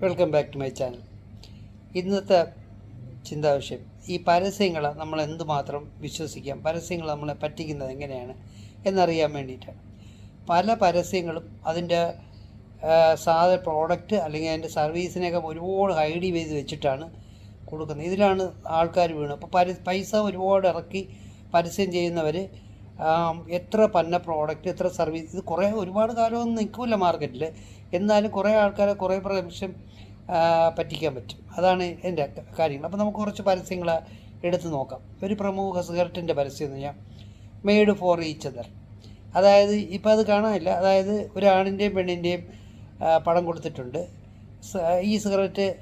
Welcome back to my channel. ഇന്നത്തെ ചിന്താവിഷയം ഈ പരസ്യങ്ങളെ നമ്മൾ എന്തുമാത്രം വിശ്വസിക്കാം പരസ്യങ്ങൾ നമ്മളെ പറ്റിക്കുന്നത് എങ്ങനെയാണ് എന്നറിയാൻ വേണ്ടിയിട്ടാണ്. പല പരസ്യങ്ങളും അതിന്റെ സാധ പ്രോഡക്റ്റ് അല്ലെങ്കിൽ അതിന്റെ സർവീസിനെയൊക്കെ ഒരുപാട് ഹൈഡ് ചെയ്ത് വെച്ചിട്ടാണ് കൊടുക്കുന്നത്. ഇതിലാണ് ആൾക്കാർ വീണ് അപ്പോൾ പൈസ ഒരുപാട് ഇറക്കി പരസ്യം ചെയ്യുന്നവർ എത്ര പന്ന പ്രോഡക്റ്റ് എത്ര സർവീസ് ഇത് കുറേ ഒരുപാട് കാലമൊന്നും നിൽക്കില്ല മാർക്കറ്റിൽ എന്നാലും കുറേ ആൾക്കാരെ കുറേ പ്രാവശ്യം പറ്റിക്കാൻ പറ്റും. അതാണ് എന്റെ കാര്യങ്ങൾ. അപ്പോൾ നമുക്ക് കുറച്ച് പരസ്യങ്ങൾ എടുത്ത് നോക്കാം. ഒരു പ്രമുഖ സിഗരറ്റിന്റെ പരസ്യം എന്ന് പറഞ്ഞാൽ മെയ്ഡ് ഫോർ ഈച്ച് അതർ അതായത് ഇപ്പോൾ അത് കാണാനില്ല. അതായത് ഒരാണിന്റെയും പെണ്ണിന്റെയും പടം കൊടുത്തിട്ടുണ്ട്. ഈ സിഗരറ്റ്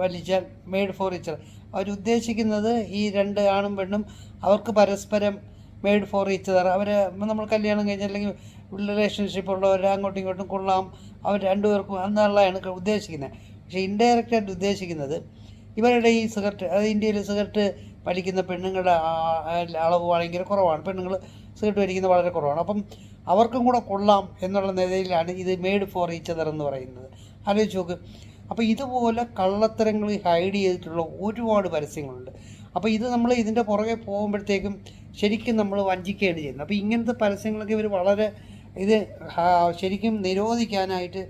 വലിച്ചാൽ മെയ്ഡ് ഫോർ ഈച്ച് അതർ അവരുദ്ദേശിക്കുന്നത് ഈ രണ്ട് ആണും പെണ്ണും അവർക്ക് പരസ്പരം മെയ്ഡ് ഫോർ ഈച്ച് അതർ അവർ നമ്മൾ കല്യാണം കഴിഞ്ഞ അല്ലെങ്കിൽ റിലേഷൻഷിപ്പ് ഉള്ളവർ അങ്ങോട്ടും ഇങ്ങോട്ടും കൊള്ളാം. അവർ രണ്ടുപേർക്കും എന്നുള്ളതാണ് ഉദ്ദേശിക്കുന്നത്. പക്ഷേ ഇൻഡയറക്റ്റായിട്ട് ഉദ്ദേശിക്കുന്നത് ഇവരുടെ ഈ സിഗരറ്റ് അത് ഇന്ത്യയിൽ സിഗരറ്റ് വലിക്കുന്ന പെണ്ണുങ്ങളുടെ അളവ് ഭയങ്കര കുറവാണ്. പെണ്ണുങ്ങൾ സിഗരറ്റ് വലിക്കുന്നത് വളരെ കുറവാണ്. അപ്പം അവർക്കും കൂടെ കൊള്ളാം എന്നുള്ള നിലയിലാണ് ഇത് മെയ്ഡ് ഫോർ ഈച്ച് അതർ എന്ന് പറയുന്നത്. ആലോചിച്ച് നോക്ക്. അപ്പോൾ ഇതുപോലെ കള്ളത്തരങ്ങൾ ഹൈഡ് ചെയ്തിട്ടുള്ള ഒരുപാട് പരസ്യങ്ങളുണ്ട്. അപ്പോൾ ഇത് നമ്മൾ ഇതിന്റെ പുറകെ പോകുമ്പോഴത്തേക്കും ശരിക്കും നമ്മൾ വഞ്ചിക്കുകയാണ് ചെയ്യുന്നത്. അപ്പോൾ ഇങ്ങനത്തെ പരസ്യങ്ങളൊക്കെ ഇവർ വളരെ ഇത് ശരിക്കും നിരോധിക്കാനായിട്ട്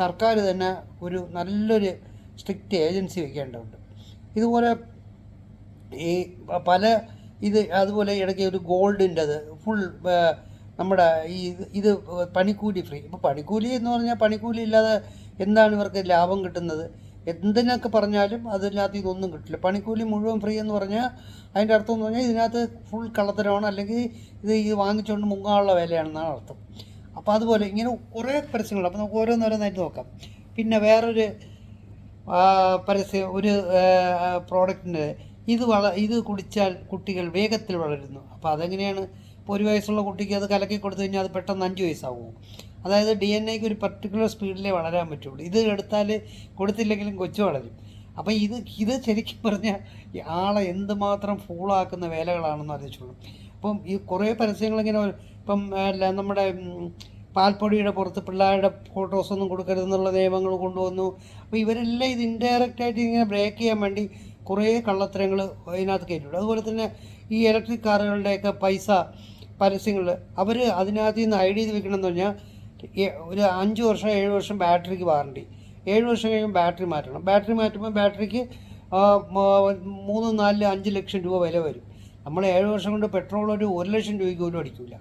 സർക്കാർ തന്നെ ഒരു നല്ലൊരു സ്ട്രിക്റ്റ് ഏജൻസി വെക്കേണ്ടതുണ്ട്. ഇതുപോലെ ഈ പല ഇത് അതുപോലെ ഇടയ്ക്ക് ഒരു ഗോൾഡിന്റെത് ഫുൾ നമ്മുടെ ഈ ഇത് പണിക്കൂലി ഫ്രീ. ഇപ്പോൾ പണിക്കൂലി എന്ന് പറഞ്ഞാൽ പണിക്കൂലി ഇല്ലാതെ എന്താണ് ഇവർക്ക് ലാഭം കിട്ടുന്നത്? എന്തിനൊക്കെ പറഞ്ഞാലും അതിനകത്ത് ഇതൊന്നും കിട്ടില്ല. പണിക്കൂലി മുഴുവൻ ഫ്രീ എന്ന് പറഞ്ഞാൽ അതിന്റെ അർത്ഥം എന്ന് പറഞ്ഞാൽ ഇതിനകത്ത് ഫുൾ കള്ളത്തരമാണ്. അല്ലെങ്കിൽ ഇത് ഇത് വാങ്ങിച്ചുകൊണ്ട് മുങ്ങാനുള്ള വിലയാണെന്നാണ് അർത്ഥം. അപ്പോൾ അതുപോലെ ഇങ്ങനെ കുറേ പരസ്യങ്ങൾ. അപ്പോൾ നമുക്ക് ഓരോന്നോരോന്നായിട്ട് നോക്കാം. പിന്നെ വേറൊരു പരസ്യം ഒരു പ്രോഡക്റ്റിന്റെ ഇത് വള ഇത് കുടിച്ചാൽ കുട്ടികൾ വേഗത്തിൽ വളരുന്നു. അപ്പോൾ അതെങ്ങനെയാണ്? ഇപ്പോൾ ഒരു വയസ്സുള്ള കുട്ടിക്ക് അത് കലക്കി കൊടുത്തു കഴിഞ്ഞാൽ അത് പെട്ടെന്ന് അഞ്ച് വയസ്സാവുമോ അതായത് ഡി എൻ എക്ക് ഒരു പർട്ടിക്കുലർ സ്പീഡിലേ വളരാൻ പറ്റുള്ളൂ. ഇത് എടുത്താൽ കൊടുത്തില്ലെങ്കിലും കൊച്ചു വളരും. അപ്പോൾ ഇത് ഇത് ശരിക്കും പറഞ്ഞാൽ ആളെ എന്തുമാത്രം ഫൂളാക്കുന്ന വേലകളാണെന്ന് അറിയിച്ചുള്ളൂ അപ്പം ഈ കുറേ പരസ്യങ്ങളിങ്ങനെ. ഇപ്പം നമ്മുടെ പാൽപ്പൊടിയുടെ പുറത്ത് പിള്ളേരുടെ ഫോട്ടോസൊന്നും കൊടുക്കരുതെന്നുള്ള നിയമങ്ങൾ കൊണ്ടുവന്നു. അപ്പോൾ ഇവരെല്ലാം ഇത് ഇൻഡയറക്റ്റായിട്ട് ഇങ്ങനെ ബ്രേക്ക് ചെയ്യാൻ വേണ്ടി കുറേ കള്ളത്തരങ്ങൾ അതിനകത്ത് കയറ്റിട്ടുണ്ട് അതുപോലെ തന്നെ ഈ ഇലക്ട്രിക് കാറുകളുടെയൊക്കെ പൈസ പരസ്യങ്ങൾ അവർ അതിനകത്ത് നിന്ന് ഐ ഡി വെക്കണമെന്ന് പറഞ്ഞാൽ ഒരു അഞ്ച് വർഷം ഏഴ് വർഷം ബാറ്ററിക്ക് വാറണ്ടി. ഏഴ് വർഷം കഴിയുമ്പോൾ ബാറ്ററി മാറ്റണം. ബാറ്ററി മാറ്റുമ്പോൾ ബാറ്ററിക്ക് മൂന്ന് നാല് അഞ്ച് ലക്ഷം രൂപ വില വരും. നമ്മൾ ഏഴ് വർഷം കൊണ്ട് പെട്രോൾ ഒരു ഒരു ലക്ഷം രൂപയ്ക്ക് പോലും അടിക്കില്ല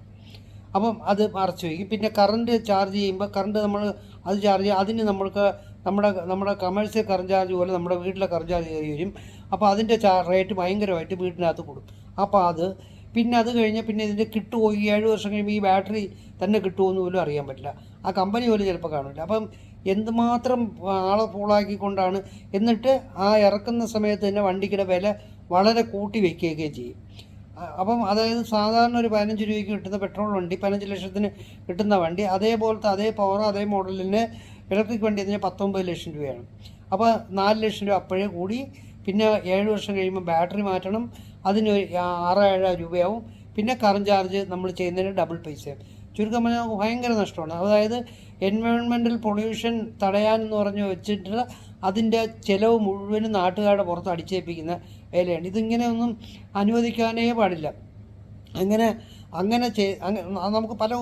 അപ്പം അത് മറച്ചു വയ്ക്കും പിന്നെ കറണ്ട് ചാർജ് ചെയ്യുമ്പോൾ കറണ്ട് നമ്മൾ അത് ചാർജ് ചെയ്യുക അതിന് നമ്മൾക്ക് നമ്മുടെ നമ്മുടെ കമേഴ്സ്യൽ കറണ്ട് ചാർജ് പോലെ നമ്മുടെ വീട്ടിലെ കറണ്ട് ചാർജ് കയറി വരും. അപ്പോൾ അതിന്റെ ചാ റേറ്റ് ഭയങ്കരമായിട്ട് വീട്ടിനകത്ത് കൂടും. അപ്പോൾ അത് പിന്നെ അത് കഴിഞ്ഞാൽ പിന്നെ ഇതിന്റെ കിട്ടുമോ ഈ ഏഴ് വർഷം കഴിയുമ്പോൾ ഈ ബാറ്ററി തന്നെ കിട്ടുമോ എന്ന് പോലും അറിയാൻ പറ്റില്ല. ആ കമ്പനി പോലും ചിലപ്പോൾ കാണില്ല അപ്പം എന്തുമാത്രം ആളെ ഫോളാക്കിക്കൊണ്ടാണ് എന്നിട്ട് ആ ഇറക്കുന്ന സമയത്ത് തന്നെ വണ്ടിക്കിടെ വില വളരെ കൂട്ടി വയ്ക്കുകയൊക്കെ ചെയ്യും. അപ്പം അതായത് സാധാരണ ഒരു പതിനഞ്ച് രൂപയ്ക്ക് കിട്ടുന്ന പെട്രോൾ വണ്ടി പതിനഞ്ച് ലക്ഷത്തിന് കിട്ടുന്ന വണ്ടി അതേപോലത്തെ അതേ പവർ അതേ മോഡലിന് ഇലക്ട്രിക് വണ്ടി എന്ന് പത്തൊമ്പത് ലക്ഷം രൂപയാണ്. അപ്പോൾ നാല് ലക്ഷം രൂപ അപ്പോഴേ കൂടി പിന്നെ ഏഴ് വർഷം കഴിയുമ്പോൾ ബാറ്ററി മാറ്റണം. അതിന് ആറ് ഏഴ് രൂപയാവും. പിന്നെ കറണ്ട് ചാർജ് നമ്മൾ ചെയ്യുന്നതിന് ഡബിൾ പൈസയും. ചുരുക്കം പറഞ്ഞാൽ ഭയങ്കര നഷ്ടമാണ്. അതായത് എൻവയോൺമെന്റൽ പൊല്യൂഷൻ തടയാൻ എന്ന് പറഞ്ഞ് വെച്ചിട്ട് അതിന്റെ ചിലവ് മുഴുവനും നാട്ടുകാരുടെ പുറത്ത് അടിച്ചേൽപ്പിക്കുന്ന വേലയാണ്. ഇതിങ്ങനെ ഒന്നും അനുവദിക്കാനേ പാടില്ല. അങ്ങനെ അങ്ങനെ ചെയ് നമുക്ക് പല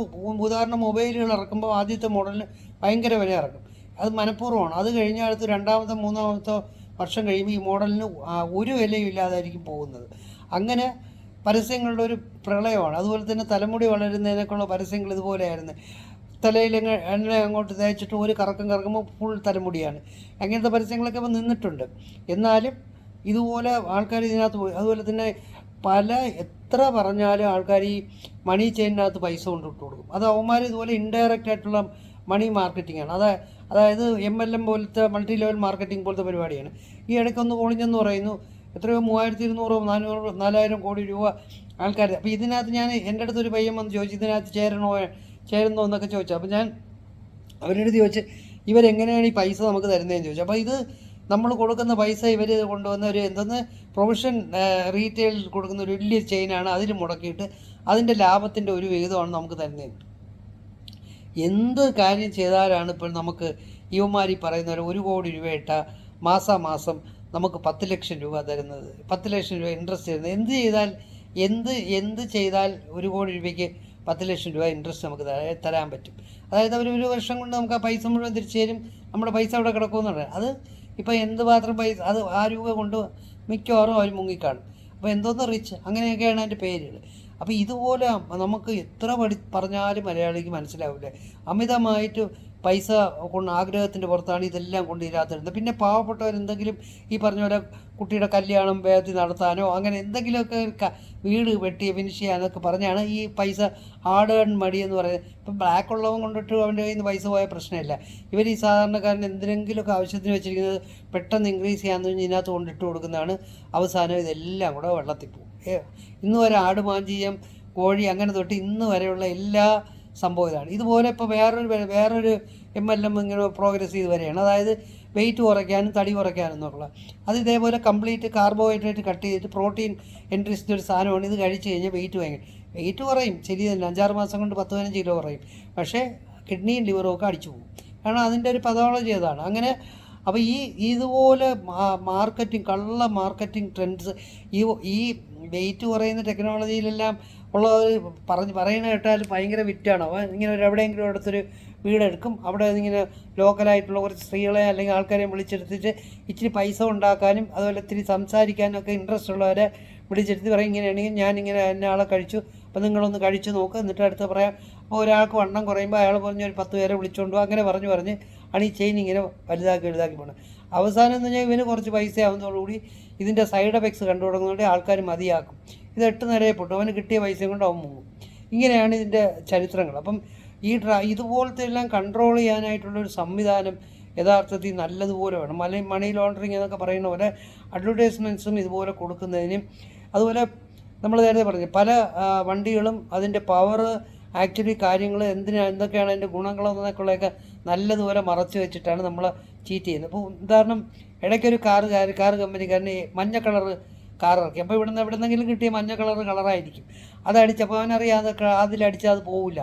ഉദാഹരണം മൊബൈലുകൾ ഇറക്കുമ്പോൾ ആദ്യത്തെ മോഡലിന് ഭയങ്കര വില ഇറക്കും. അത് മനഃപൂർവമാണ്. അത് കഴിഞ്ഞ അടുത്ത് രണ്ടാമത്തെ മൂന്നാമത്തെ വർഷം കഴിയുമ്പോൾ ഈ മോഡലിന് ഒരു വിലയും ഇല്ലാതായിരിക്കും പോകുന്നത്. അങ്ങനെ പരസ്യങ്ങളുടെ ഒരു പ്രളയമാണ്. അതുപോലെ തന്നെ തലമുടി വളരുന്നതിനൊക്കെയുള്ള പരസ്യങ്ങൾ ഇതുപോലെയായിരുന്നു. തലയിൽ എണ്ണ അങ്ങോട്ട് തേച്ചിട്ട് ഒരു കറക്കം കറക്കുമ്പോൾ ഫുൾ തലമുടിയാണ്. അങ്ങനത്തെ പരസ്യങ്ങളൊക്കെ ഇപ്പോൾ നിന്നിട്ടുണ്ട്. എന്നാലും ഇതുപോലെ ആൾക്കാർ ഇതിനകത്ത് പോയി. അതുപോലെ തന്നെ പല എത്ര പറഞ്ഞാലും ആൾക്കാർ ഈ മണി ചെയിനകത്ത് പൈസ കൊണ്ടിട്ട് കൊടുക്കും. അത് അവന്മാർ ഇതുപോലെ ഇൻഡയറക്റ്റ് ആയിട്ടുള്ള മണി മാർക്കറ്റിംഗ് ആണ്. അതാ അതായത് എം എൽ എം പോലത്തെ മൾട്ടി ലെവൽ മാർക്കറ്റിംഗ് പോലത്തെ പരിപാടിയാണ്. ഈ ഇടയ്ക്കൊന്ന് പൊളിഞ്ഞെന്ന് പറയുന്നു എത്രയോ മൂവായിരത്തി ഇരുന്നൂറോ നാനൂറോ നാലായിരം കോടി രൂപ ആൾക്കാർ അപ്പോൾ ഇതിനകത്ത് ഞാൻ എന്റെ അടുത്ത് ഒരു പയ്യൻ വന്ന് ചോദിച്ചു ഇതിനകത്ത് ചേരണോ ചേരുന്നോ എന്നൊക്കെ ചോദിച്ചു. അപ്പോൾ ഞാൻ അവരുടെ അടുത്ത് ചോദിച്ച് ഇവരെങ്ങനെയാണ് ഈ പൈസ നമുക്ക് തരുന്നതെന്ന് ചോദിച്ചു. അപ്പോൾ ഇത് നമ്മൾ കൊടുക്കുന്ന പൈസ ഇവർ കൊണ്ടുവന്ന ഒരു എന്തെന്ന് പ്രൊഫഷൻ റീറ്റെയിൽ കൊടുക്കുന്ന ഒരു വലിയ ചെയിനാണ് അതിൽ മുടക്കിയിട്ട് അതിന്റെ ലാഭത്തിന്റെ ഒരു വിഹിതമാണ് നമുക്ക് തരുന്നത്. എന്ത് കാര്യം ചെയ്താലാണ് ഇപ്പോൾ നമുക്ക് യുവമാരി പറയുന്നവരെ ഒരു കോടി രൂപ ഇട്ട മാസാമാസം നമുക്ക് പത്ത് ലക്ഷം രൂപ തരുന്നത്. പത്ത് ലക്ഷം രൂപ ഇൻട്രസ്റ്റ് തരുന്നത്. എന്ത് ചെയ്താൽ എന്ത് എന്ത് ചെയ്താൽ ഒരു കോടി രൂപയ്ക്ക് പത്ത് ലക്ഷം രൂപ ഇൻട്രസ്റ്റ് നമുക്ക് തരാൻ പറ്റും. അതായത് അവർ ഒരു വർഷം കൊണ്ട് നമുക്ക് ആ പൈസ മുഴുവൻ തിരിച്ചു തരും. നമ്മുടെ പൈസ അവിടെ കിടക്കുമെന്ന് പറയാം. അത് ഇപ്പോൾ എന്ത് മാത്രം പൈസ അത് ആ രൂപ കൊണ്ട് മിക്കവാറും അവർ മുങ്ങിക്കാണും. അപ്പോൾ എന്തോന്ന് റിച്ച് അങ്ങനെയൊക്കെയാണ് അതിന്റെ പേരുകൾ. അപ്പോൾ ഇതുപോലെ നമുക്ക് എത്ര പഠി പറഞ്ഞാലും മലയാളിക്ക് മനസ്സിലാവില്ല. അമിതമായിട്ട് പൈസ കൊണ്ട് ആഗ്രഹത്തിന്റെ പുറത്താണ് ഇതെല്ലാം കൊണ്ട് പിന്നെ പാവപ്പെട്ടവർ എന്തെങ്കിലും ഈ പറഞ്ഞ പോലെ കുട്ടിയുടെ കല്യാണം വേഗത്തിൽ നടത്താനോ അങ്ങനെ എന്തെങ്കിലുമൊക്കെ വീട് വെട്ടി ഫിനിഷ് ചെയ്യാനൊക്കെ പറഞ്ഞാണ് ഈ പൈസ ഏൺ മടി എന്ന് പറയുന്നത്. ഇപ്പം ബ്ലാക്ക് ഉള്ളവൻ കൊണ്ടിട്ട് അവന്റെ കയ്യിൽ നിന്ന് പൈസ പോയ പ്രശ്നമില്ല. ഇവർ ഈ സാധാരണക്കാരൻ എന്തിനെങ്കിലുമൊക്കെ ആവശ്യത്തിന് വെച്ചിരിക്കുന്നത് പെട്ടെന്ന് ഇൻക്രീസ് ചെയ്യാന്ന് പറഞ്ഞ് ഇതിനകത്ത് കൊണ്ടിട്ട് കൊടുക്കുന്നതാണ്. അവസാനം ഇതെല്ലാം കൂടെ വെള്ളത്തിൽ പോകും. ഇന്ന് വരെ ആട് മാഞ്ചീയം കോഴി അങ്ങനെ തൊട്ട് ഇന്ന് വരെയുള്ള എല്ലാ സംഭവം ഇതാണ്. ഇതുപോലെ ഇപ്പോൾ വേറൊരു വേറൊരു എം എൽ എം ഇങ്ങനെ പ്രോഗ്രസ് ചെയ്ത് വരികയാണ്. അതായത് വെയിറ്റ് കുറയ്ക്കാനും തടി കുറയ്ക്കാനും എന്നുള്ള. അത് ഇതേപോലെ കംപ്ലീറ്റ് കാർബോഹൈഡ്രേറ്റ് കട്ട് ചെയ്തിട്ട് പ്രോട്ടീൻ എൻട്രിസ്റ്റ് ഒരു സാധനമാണ്. ഇത് കഴിച്ച് കഴിഞ്ഞാൽ വെയിറ്റ് ഭയങ്കര വെയിറ്റ് കുറയും. ശരി തന്നെ. അഞ്ചാറ് മാസം കൊണ്ട് പത്ത് പതിനഞ്ച് കിലോ കുറയും. പക്ഷേ കിഡ്നിയും ലിവറും ഒക്കെ അടിച്ചു പോകും. കാരണം അതിന്റെ ഒരു പതോളജി അതാണ്. അങ്ങനെ അപ്പോൾ ഈ ഇതുപോലെ മാർക്കറ്റിംഗ് കള്ള മാർക്കറ്റിംഗ് ട്രെൻഡ്സ് ഈ ഈ വെയിറ്റ് കുറയുന്ന ടെക്നോളജിയിലെല്ലാം ഉള്ളവർ പറഞ്ഞ് പറയുന്ന കേട്ടാൽ ഭയങ്കര വിറ്റാണ്. അവൻ ഇങ്ങനെ ഒരു എവിടെയെങ്കിലും അടുത്തൊരു വീടെടുക്കും. അവിടെ ഇങ്ങനെ ലോക്കലായിട്ടുള്ള കുറച്ച് സ്ത്രീകളെ അല്ലെങ്കിൽ ആൾക്കാരെ വിളിച്ചെടുത്തിട്ട് ഇച്ചിരി പൈസ ഉണ്ടാക്കാനും അതുപോലെ ഇത്തിരി സംസാരിക്കാനും ഒക്കെ ഇൻട്രസ്റ്റ് ഉള്ളവരെ വിളിച്ചെടുത്ത് പറയും. ഇങ്ങനെയാണെങ്കിൽ ഞാനിങ്ങനെ എന്നെ ആളെ കഴിച്ചു. അപ്പോൾ നിങ്ങളൊന്ന് കഴിച്ചു നോക്ക്. എന്നിട്ട് അടുത്ത് പറയാം. അപ്പോൾ ഒരാൾക്ക് വണ്ണം കുറയുമ്പോൾ അയാൾ പറഞ്ഞ് ഒരു പത്ത് പേരെ വിളിച്ചുകൊണ്ട് അങ്ങനെ പറഞ്ഞ് പറഞ്ഞ് ആണ് ഈ ചെയിൻ ഇങ്ങനെ വലുതാക്കി വലുതാക്കി പോകണം അവസാനം എന്ന് പറഞ്ഞാൽ ഇവന് കുറച്ച് പൈസ ആവുന്നതോടുകൂടി ഇതിന്റെ സൈഡ് എഫക്ട്സ് കണ്ടു തുടങ്ങുന്നതോടെ ആൾക്കാർ മതിയാക്കും. ഇത് എട്ട് നിലയെ പൊട്ടും. അവന് കിട്ടിയ പൈസ കൊണ്ട് അവൻ ഇങ്ങനെയാണ് ഇതിന്റെ ചരിത്രങ്ങൾ. അപ്പം ഈ ഡ്ര ഇതുപോലത്തെ എല്ലാം കൺട്രോൾ ചെയ്യാനായിട്ടുള്ള ഒരു സംവിധാനം യഥാർത്ഥത്തിൽ നല്ലതുപോലെ വേണം. മല മണി ലോണ്ടറിങ് എന്നൊക്കെ പറയുന്ന പോലെ അഡ്വർടൈസ്മെന്റ്സും ഇതുപോലെ കൊടുക്കുന്നതിനും അതുപോലെ നമ്മൾ നേരത്തെ പറഞ്ഞു പല വണ്ടികളും അതിന്റെ പവർ ആക്ച്വലി കാര്യങ്ങൾ എന്തിനാ എന്തൊക്കെയാണ് അതിന്റെ ഗുണങ്ങളെന്നൊക്കെയുള്ളതൊക്കെ നല്ലതുപോലെ മറച്ചു വെച്ചിട്ടാണ് നമ്മൾ ചീറ്റ് ചെയ്യുന്നത്. അപ്പോൾ ഉദാഹരണം ഇടയ്ക്കൊരു കാറ് കാർ കാർ കമ്പനിക്കാരന് മഞ്ഞ കളറ് കാർ ഇറക്കി. അപ്പോൾ ഇവിടുന്ന് എവിടെന്നെങ്കിലും കിട്ടിയ മഞ്ഞ കളർ കളറായിരിക്കും അതടിച്ചപ്പോൾ അവനറിയാതെ അതിലടിച്ചാൽ അത് പോവില്ല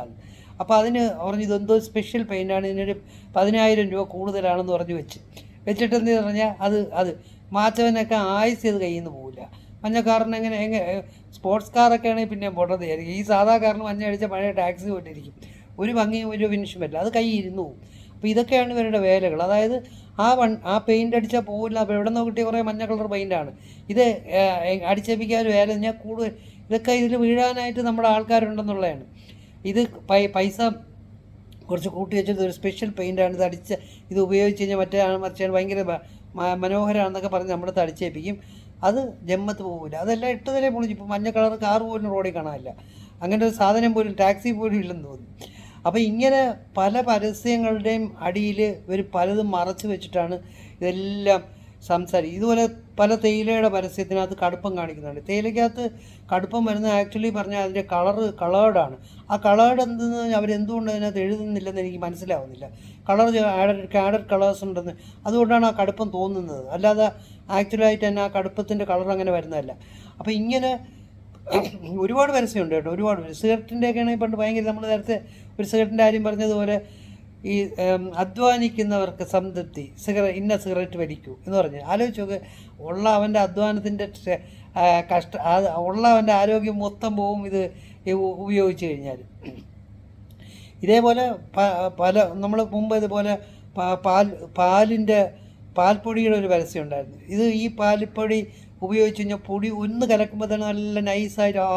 അപ്പോൾ അതിന് പറഞ്ഞു ഇതെന്തോ സ്പെഷ്യൽ പെയിന്റാണ് ഇതിനൊരു പതിനായിരം രൂപ കൂടുതലാണെന്ന് പറഞ്ഞ് വെച്ച്. വെച്ചിട്ട് എന്ത് പറഞ്ഞാൽ അത് അത് മാച്ചവനൊക്കെ ആയുസ് ചെയ്ത് കയ്യിൽ നിന്ന് പോവില്ല. മഞ്ഞ കാറിന് എങ്ങനെ എങ്ങനെ സ്പോർട്സ് കാറൊക്കെ ആണെങ്കിൽ പിന്നെ പൊട്ടത് ഈ സാധാ കാറിന് മഞ്ഞ അടിച്ച പഴയ ടാക്സി പോയിട്ടിരിക്കും. ഒരു ഭംഗിയും ഒരു ഫിനിഷും പറ്റില്ല അത് കൈ ഇരുന്നു അപ്പോൾ ഇതൊക്കെയാണ് ഇവരുടെ വേലകൾ. അതായത് ആ വൺ ആ പെയിന്റ് അടിച്ചാൽ പോകില്ല അപ്പോൾ എവിടെ നിന്ന് കിട്ടിയ കുറേ മഞ്ഞ കളർ പെയിന്റാണ് ഇത് അടിച്ചേപ്പിക്കാനും ഏലം ഞാൻ കൂടുതൽ ഇതൊക്കെ ഇതിൽ വീഴാനായിട്ട് നമ്മുടെ ആൾക്കാരുണ്ടെന്നുള്ളതാണ്. ഇത് പൈസ കുറച്ച് കൂട്ടി വെച്ചിട്ട് ഒരു സ്പെഷ്യൽ പെയിന്റാണ് ഇത് അടിച്ച് ഇത് ഉപയോഗിച്ച് കഴിഞ്ഞാൽ മറ്റേ ആൾ മറിച്ചാൽ ഭയങ്കര മനോഹരമാണെന്നൊക്കെ പറഞ്ഞ് നമ്മളത് അടിച്ചേപ്പിക്കും അത് ജമ്മത്ത് പോകില്ല അതെല്ലാം ഇട്ട് തന്നെ പൊളിച്ചു ഇപ്പോൾ മഞ്ഞ കളർ കാർ പോലും റോഡിൽ കാണാനില്ല. അങ്ങനെ ഒരു സാധനം പോലും ടാക്സി പോലും ഇല്ലെന്ന് തോന്നുന്നു. അപ്പോൾ ഇങ്ങനെ പല പരസ്യങ്ങളുടെയും അടിയിൽ ഇവർ പലതും മറച്ചു വെച്ചിട്ടാണ് ഇതെല്ലാം സംസാരിക്കും ഇതുപോലെ പല തേയിലയുടെ പരസ്യത്തിനകത്ത് കടുപ്പം കാണിക്കുന്നുണ്ട്. തേയിലയ്ക്കകത്ത് കടുപ്പം വരുന്നത് ആക്ച്വലി പറഞ്ഞാൽ അതിന്റെ കളറ് കളേർഡാണ്. ആ കളേർഡ് എന്തെന്ന് അവരെന്തുകൊണ്ട് അതിനകത്ത് എഴുതുന്നില്ലെന്ന് എനിക്ക് മനസ്സിലാവുന്നില്ല. കളർ ആഡഡ് ആഡഡ് കളേഴ്സ് ഉണ്ടെന്ന്. അതുകൊണ്ടാണ് ആ കടുപ്പം തോന്നുന്നത്. അല്ലാതെ ആക്ച്വലായിട്ട് തന്നെ ആ കടുപ്പത്തിന്റെ കളർ അങ്ങനെ വരുന്നതല്ല. അപ്പോൾ ഇങ്ങനെ ഒരുപാട് പരസ്യമുണ്ട് കേട്ടോ ഒരുപാട് സിഗരറ്റിന്റെ ഒക്കെ ആണെങ്കിൽ പണ്ട് ഭയങ്കര നമ്മൾ നേരത്തെ ഒരു സിഗരറ്റിന്റെ കാര്യം പറഞ്ഞതുപോലെ ഈ അധ്വാനിക്കുന്നവർക്ക് സംതൃപ്തി സിഗര ഇന്ന സിഗരറ്റ് വലിക്കൂ എന്ന് പറഞ്ഞു. ആലോചിച്ച് നോക്ക് ഉള്ള അവന്റെ അധ്വാനത്തിന്റെ കഷ്ട ഉള്ള അവന്റെ ആരോഗ്യം മൊത്തം പോവും ഇത് ഉപയോഗിച്ച് കഴിഞ്ഞാൽ ഇതേപോലെ പല നമ്മൾ മുമ്പ് ഇതുപോലെ പാൽ പാലിന്റെ പാൽപ്പൊടിയുടെ ഒരു പരസ്യം ഉണ്ടായിരുന്നു. ഇത് ഈ പാൽപ്പൊടി ഉപയോഗിച്ച് കഴിഞ്ഞാൽ പൊടി ഒന്ന് കലക്കുമ്പോൾ തന്നെ നല്ല നൈസായിട്ട് ആ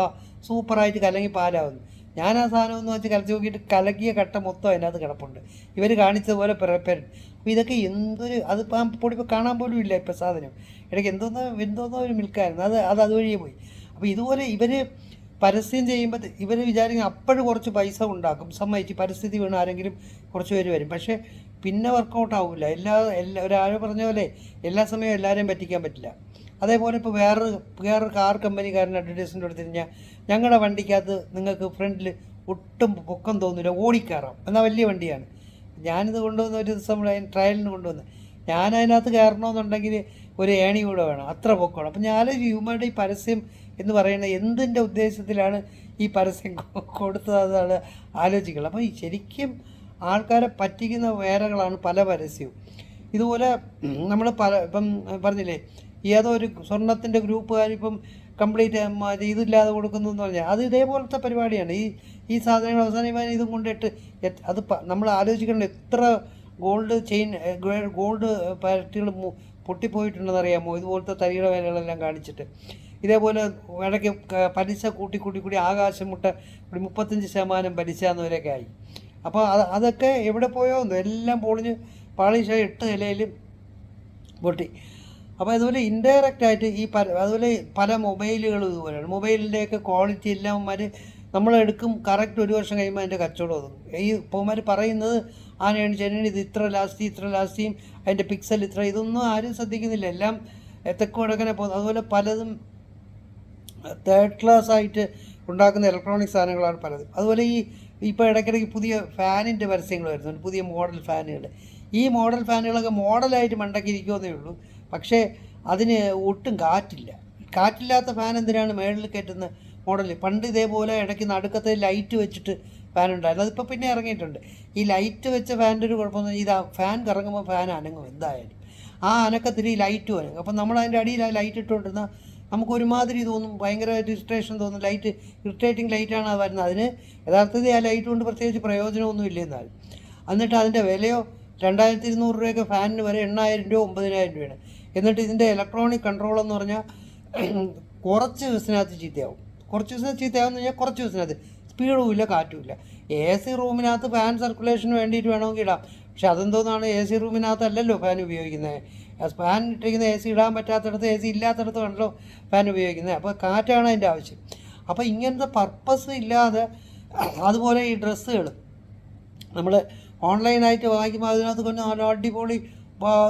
സൂപ്പറായിട്ട് കലങ്ങി പാലാവുന്നു. ഞാൻ ആ സാധനം ഒന്ന് വെച്ച് കലച്ച് നോക്കിയിട്ട് കലക്കിയ കട്ട മൊത്തം അതിനകത്ത് കിടപ്പുണ്ട്. ഇവർ കാണിച്ചതുപോലെ പ്രിപ്പയർ അപ്പോൾ ഇതൊക്കെ എന്തൊരു അത് ഇപ്പം പൊടി ഇപ്പോൾ കാണാൻ പോലും ഇല്ല ഇപ്പം സാധനം. ഇടയ്ക്ക് എന്തോന്നോ എന്തോന്നോ ഒരു മിൽക്കായിരുന്നു. അത് അത് അതുവഴിയേ പോയി. അപ്പോൾ ഇതുപോലെ ഇവർ പരസ്യം ചെയ്യുമ്പോൾ ഇവർ വിചാരിക്കും അപ്പോഴും കുറച്ച് പൈസ ഉണ്ടാക്കും. സമ്മതിച്ച് പരിസ്ഥിതി വീണ് ആരെങ്കിലും കുറച്ച് പേര് വരും. പക്ഷേ പിന്നെ വർക്കൗട്ട് ആവില്ല എല്ലാ എല്ലാ ഒരാൾ പറഞ്ഞ പോലെ എല്ലാ സമയവും എല്ലാവരെയും പറ്റിക്കാൻ പറ്റില്ല. അതേപോലെ ഇപ്പോൾ വേറൊരു വേറൊരു കാർ കമ്പനിക്കാരൻ അഡ്വർടൈസ്മെന്റ് എടുത്തു കഴിഞ്ഞാൽ ഞങ്ങളുടെ വണ്ടിക്കകത്ത് നിങ്ങൾക്ക് ഫ്രണ്ടിൽ ഒട്ടും പൊക്കം തോന്നില്ല ഓടിക്കയറാം. എന്നാൽ വലിയ വണ്ടിയാണ്. ഞാനിത് കൊണ്ടുവന്ന ഒരു ദിവസം ട്രയലിന് കൊണ്ടുവന്ന്. ഞാൻ അതിനകത്ത് കയറണമെന്നുണ്ടെങ്കിൽ ഒരു ഏണി കൂടെ വേണം. അത്ര പൊക്കമാണ്. അപ്പം ഞാനൊരു ഹ്യൂമന്റെ ഈ പരസ്യം എന്ന് പറയുന്നത് എന്തിന്റെ ഉദ്ദേശത്തിലാണ് ഈ പരസ്യം കൊടുത്തതെന്നാണ് ആലോചിക്കുന്നത് അപ്പോൾ ശരിക്കും ആൾക്കാരെ പറ്റിക്കുന്ന വേരകളാണ് പല പരസ്യവും. ഇതുപോലെ നമ്മൾ പല ഇപ്പം പറഞ്ഞില്ലേ ഏതോ ഒരു സ്വർണത്തിന്റെ ഗ്രൂപ്പുകാർ ഇപ്പം കംപ്ലീറ്റ് ഇതില്ലാതെ കൊടുക്കുന്നു എന്ന് പറഞ്ഞാൽ അത് ഇതേപോലത്തെ പരിപാടിയാണ്. ഈ ഈ സാധനങ്ങൾ അവസാനം ഇതും കൊണ്ടിട്ട് അത് നമ്മൾ ആലോചിക്കേണ്ട എത്ര ഗോൾഡ് ചെയിൻ ഗോൾഡ് പാരറ്റുകൾ പൊട്ടിപ്പോയിട്ടുണ്ടെന്ന് അറിയാമോ ഇതുപോലത്തെ തരികിട വേലകളെല്ലാം കാണിച്ചിട്ട്. ഇതേപോലെ ഇടയ്ക്ക് പലിശ കൂട്ടി കൂട്ടി കൂടി ആകാശം മുട്ട ഒരു മുപ്പത്തഞ്ച് ശതമാനം പലിശ എന്നവരൊക്കെ ആയി. അപ്പോൾ അത് അതൊക്കെ എവിടെ പോയോ എല്ലാം പൊളിഞ്ഞ് പാളിശ എട്ട് നിലയിലും പൊട്ടി. അപ്പോൾ അതുപോലെ ഇൻഡയറക്റ്റ് ആയിട്ട് ഈ പല അതുപോലെ പല മൊബൈലുകളും ഇതുപോലെയാണ്. മൊബൈലിന്റെയൊക്കെ ക്വാളിറ്റി എല്ലാം അവന്മാർ നമ്മളെടുക്കും കറക്റ്റ് ഒരു വർഷം കഴിയുമ്പോൾ അതിന്റെ കച്ചവടം ഒതുങ്ങും. ഈ പോമാർ പറയുന്നത് ആനയാണ് ചെന്നൈ ഇത് ഇത്ര ലാസ്റ്റ് ഇത്ര ലാസ്റ്റിയും അതിന്റെ പിക്സൽ ഇത്ര. ഇതൊന്നും ആരും ശ്രദ്ധിക്കുന്നില്ല. എല്ലാം തെക്ക് പോകുന്നു അതുപോലെ പലതും തേർഡ് ക്ലാസ് ആയിട്ട് ഉണ്ടാക്കുന്ന ഇലക്ട്രോണിക് സാധനങ്ങളാണ് പലതും. അതുപോലെ ഈ ഇപ്പോൾ ഇടയ്ക്കിടയ്ക്ക് പുതിയ ഫാനിന്റെ പരസ്യങ്ങൾ വരുന്നുണ്ട്. പുതിയ മോഡൽ ഫാനുകൾ ഈ മോഡൽ ഫാനുകളൊക്കെ മോഡലായിട്ട് മണ്ടക്കിരിക്കുമെന്നേ ഉള്ളൂ. പക്ഷേ അതിന് ഒട്ടും കാറ്റില്ല. കാറ്റില്ലാത്ത ഫാൻ എന്തിനാണ് മേളിൽ കയറ്റുന്ന മോഡൽ പണ്ട് ഇതേപോലെ ഇടയ്ക്ക് നടുക്കത്തെ ലൈറ്റ് വെച്ചിട്ട് ഫാൻ ഉണ്ടായിരുന്നു. അതിപ്പോൾ പിന്നെ ഇറങ്ങിയിട്ടുണ്ട്. ഈ ലൈറ്റ് വെച്ച ഫാനിന്റെ ഒരു കുഴപ്പമെന്ന് ഇത് ഫാൻ കറങ്ങുമ്പോൾ ഫാൻ അനങ്ങും എന്തായാലും. ആ അനക്കത്തിൽ ഈ ലൈറ്റ് അനങ്ങും അപ്പം നമ്മൾ അതിന്റെ അടിയിൽ ആ ലൈറ്റ് ഇട്ടുകൊണ്ടിരുന്നാൽ നമുക്ക് ഒരുമാതിരി തോന്നും ഭയങ്കരമായിട്ട് ഇറിറ്റേഷൻ തോന്നും. ലൈറ്റ് ഇറിറ്റേറ്റിംഗ് ലൈറ്റാണ് അത് വരുന്നത്. അതിന് യഥാർത്ഥത്തിൽ ആ ലൈറ്റ് കൊണ്ട് പ്രത്യേകിച്ച് പ്രയോജനമൊന്നും എന്നാൽ എന്നിട്ട് അതിന്റെ വിലയോ രണ്ടായിരത്തി ഇരുന്നൂറ് രൂപയൊക്കെ ഫാനിന് വരെ എണ്ണായിരം രൂപ ഒമ്പതിനായിരം രൂപയാണ്. എന്നിട്ട് ഇതിന്റെ ഇലക്ട്രോണിക് കൺട്രോൾ എന്ന് പറഞ്ഞാൽ കുറച്ച് ദിവസത്തിനകത്ത് ചീത്തയാവും. കുറച്ച് ദിവസം ചീത്തയാവും പറഞ്ഞാൽ കുറച്ച് ദിവസത്തിനകത്ത്. സ്പീഡും ഇല്ല കാറ്റും ഇല്ല. എ സി റൂമിനകത്ത് ഫാൻ സർക്കുലേഷന് വേണ്ടിയിട്ട് വേണമെങ്കിൽ ഇടാം. പക്ഷെ അതെന്തോന്നാണ് എ സി റൂമിനകത്തല്ലല്ലോ ഫാൻ ഉപയോഗിക്കുന്നത് ഫാൻ ഇട്ടിരിക്കുന്ന എ സി ഇടാൻ പറ്റാത്തടത്ത് എ സി ഇല്ലാത്തടത്ത് വേണമല്ലോ ഫാൻ ഉപയോഗിക്കുന്നത് അപ്പോൾ കാറ്റാണ് അതിന്റെ ആവശ്യം. അപ്പോൾ ഇങ്ങനത്തെ പർപ്പസ് ഇല്ലാതെ അതുപോലെ ഈ ഡ്രസ്സുകൾ നമ്മൾ ഓൺലൈനായിട്ട് വാങ്ങിക്കുമ്പോൾ അതിനകത്ത് കൊണ്ട് നല്ല അടിപൊളി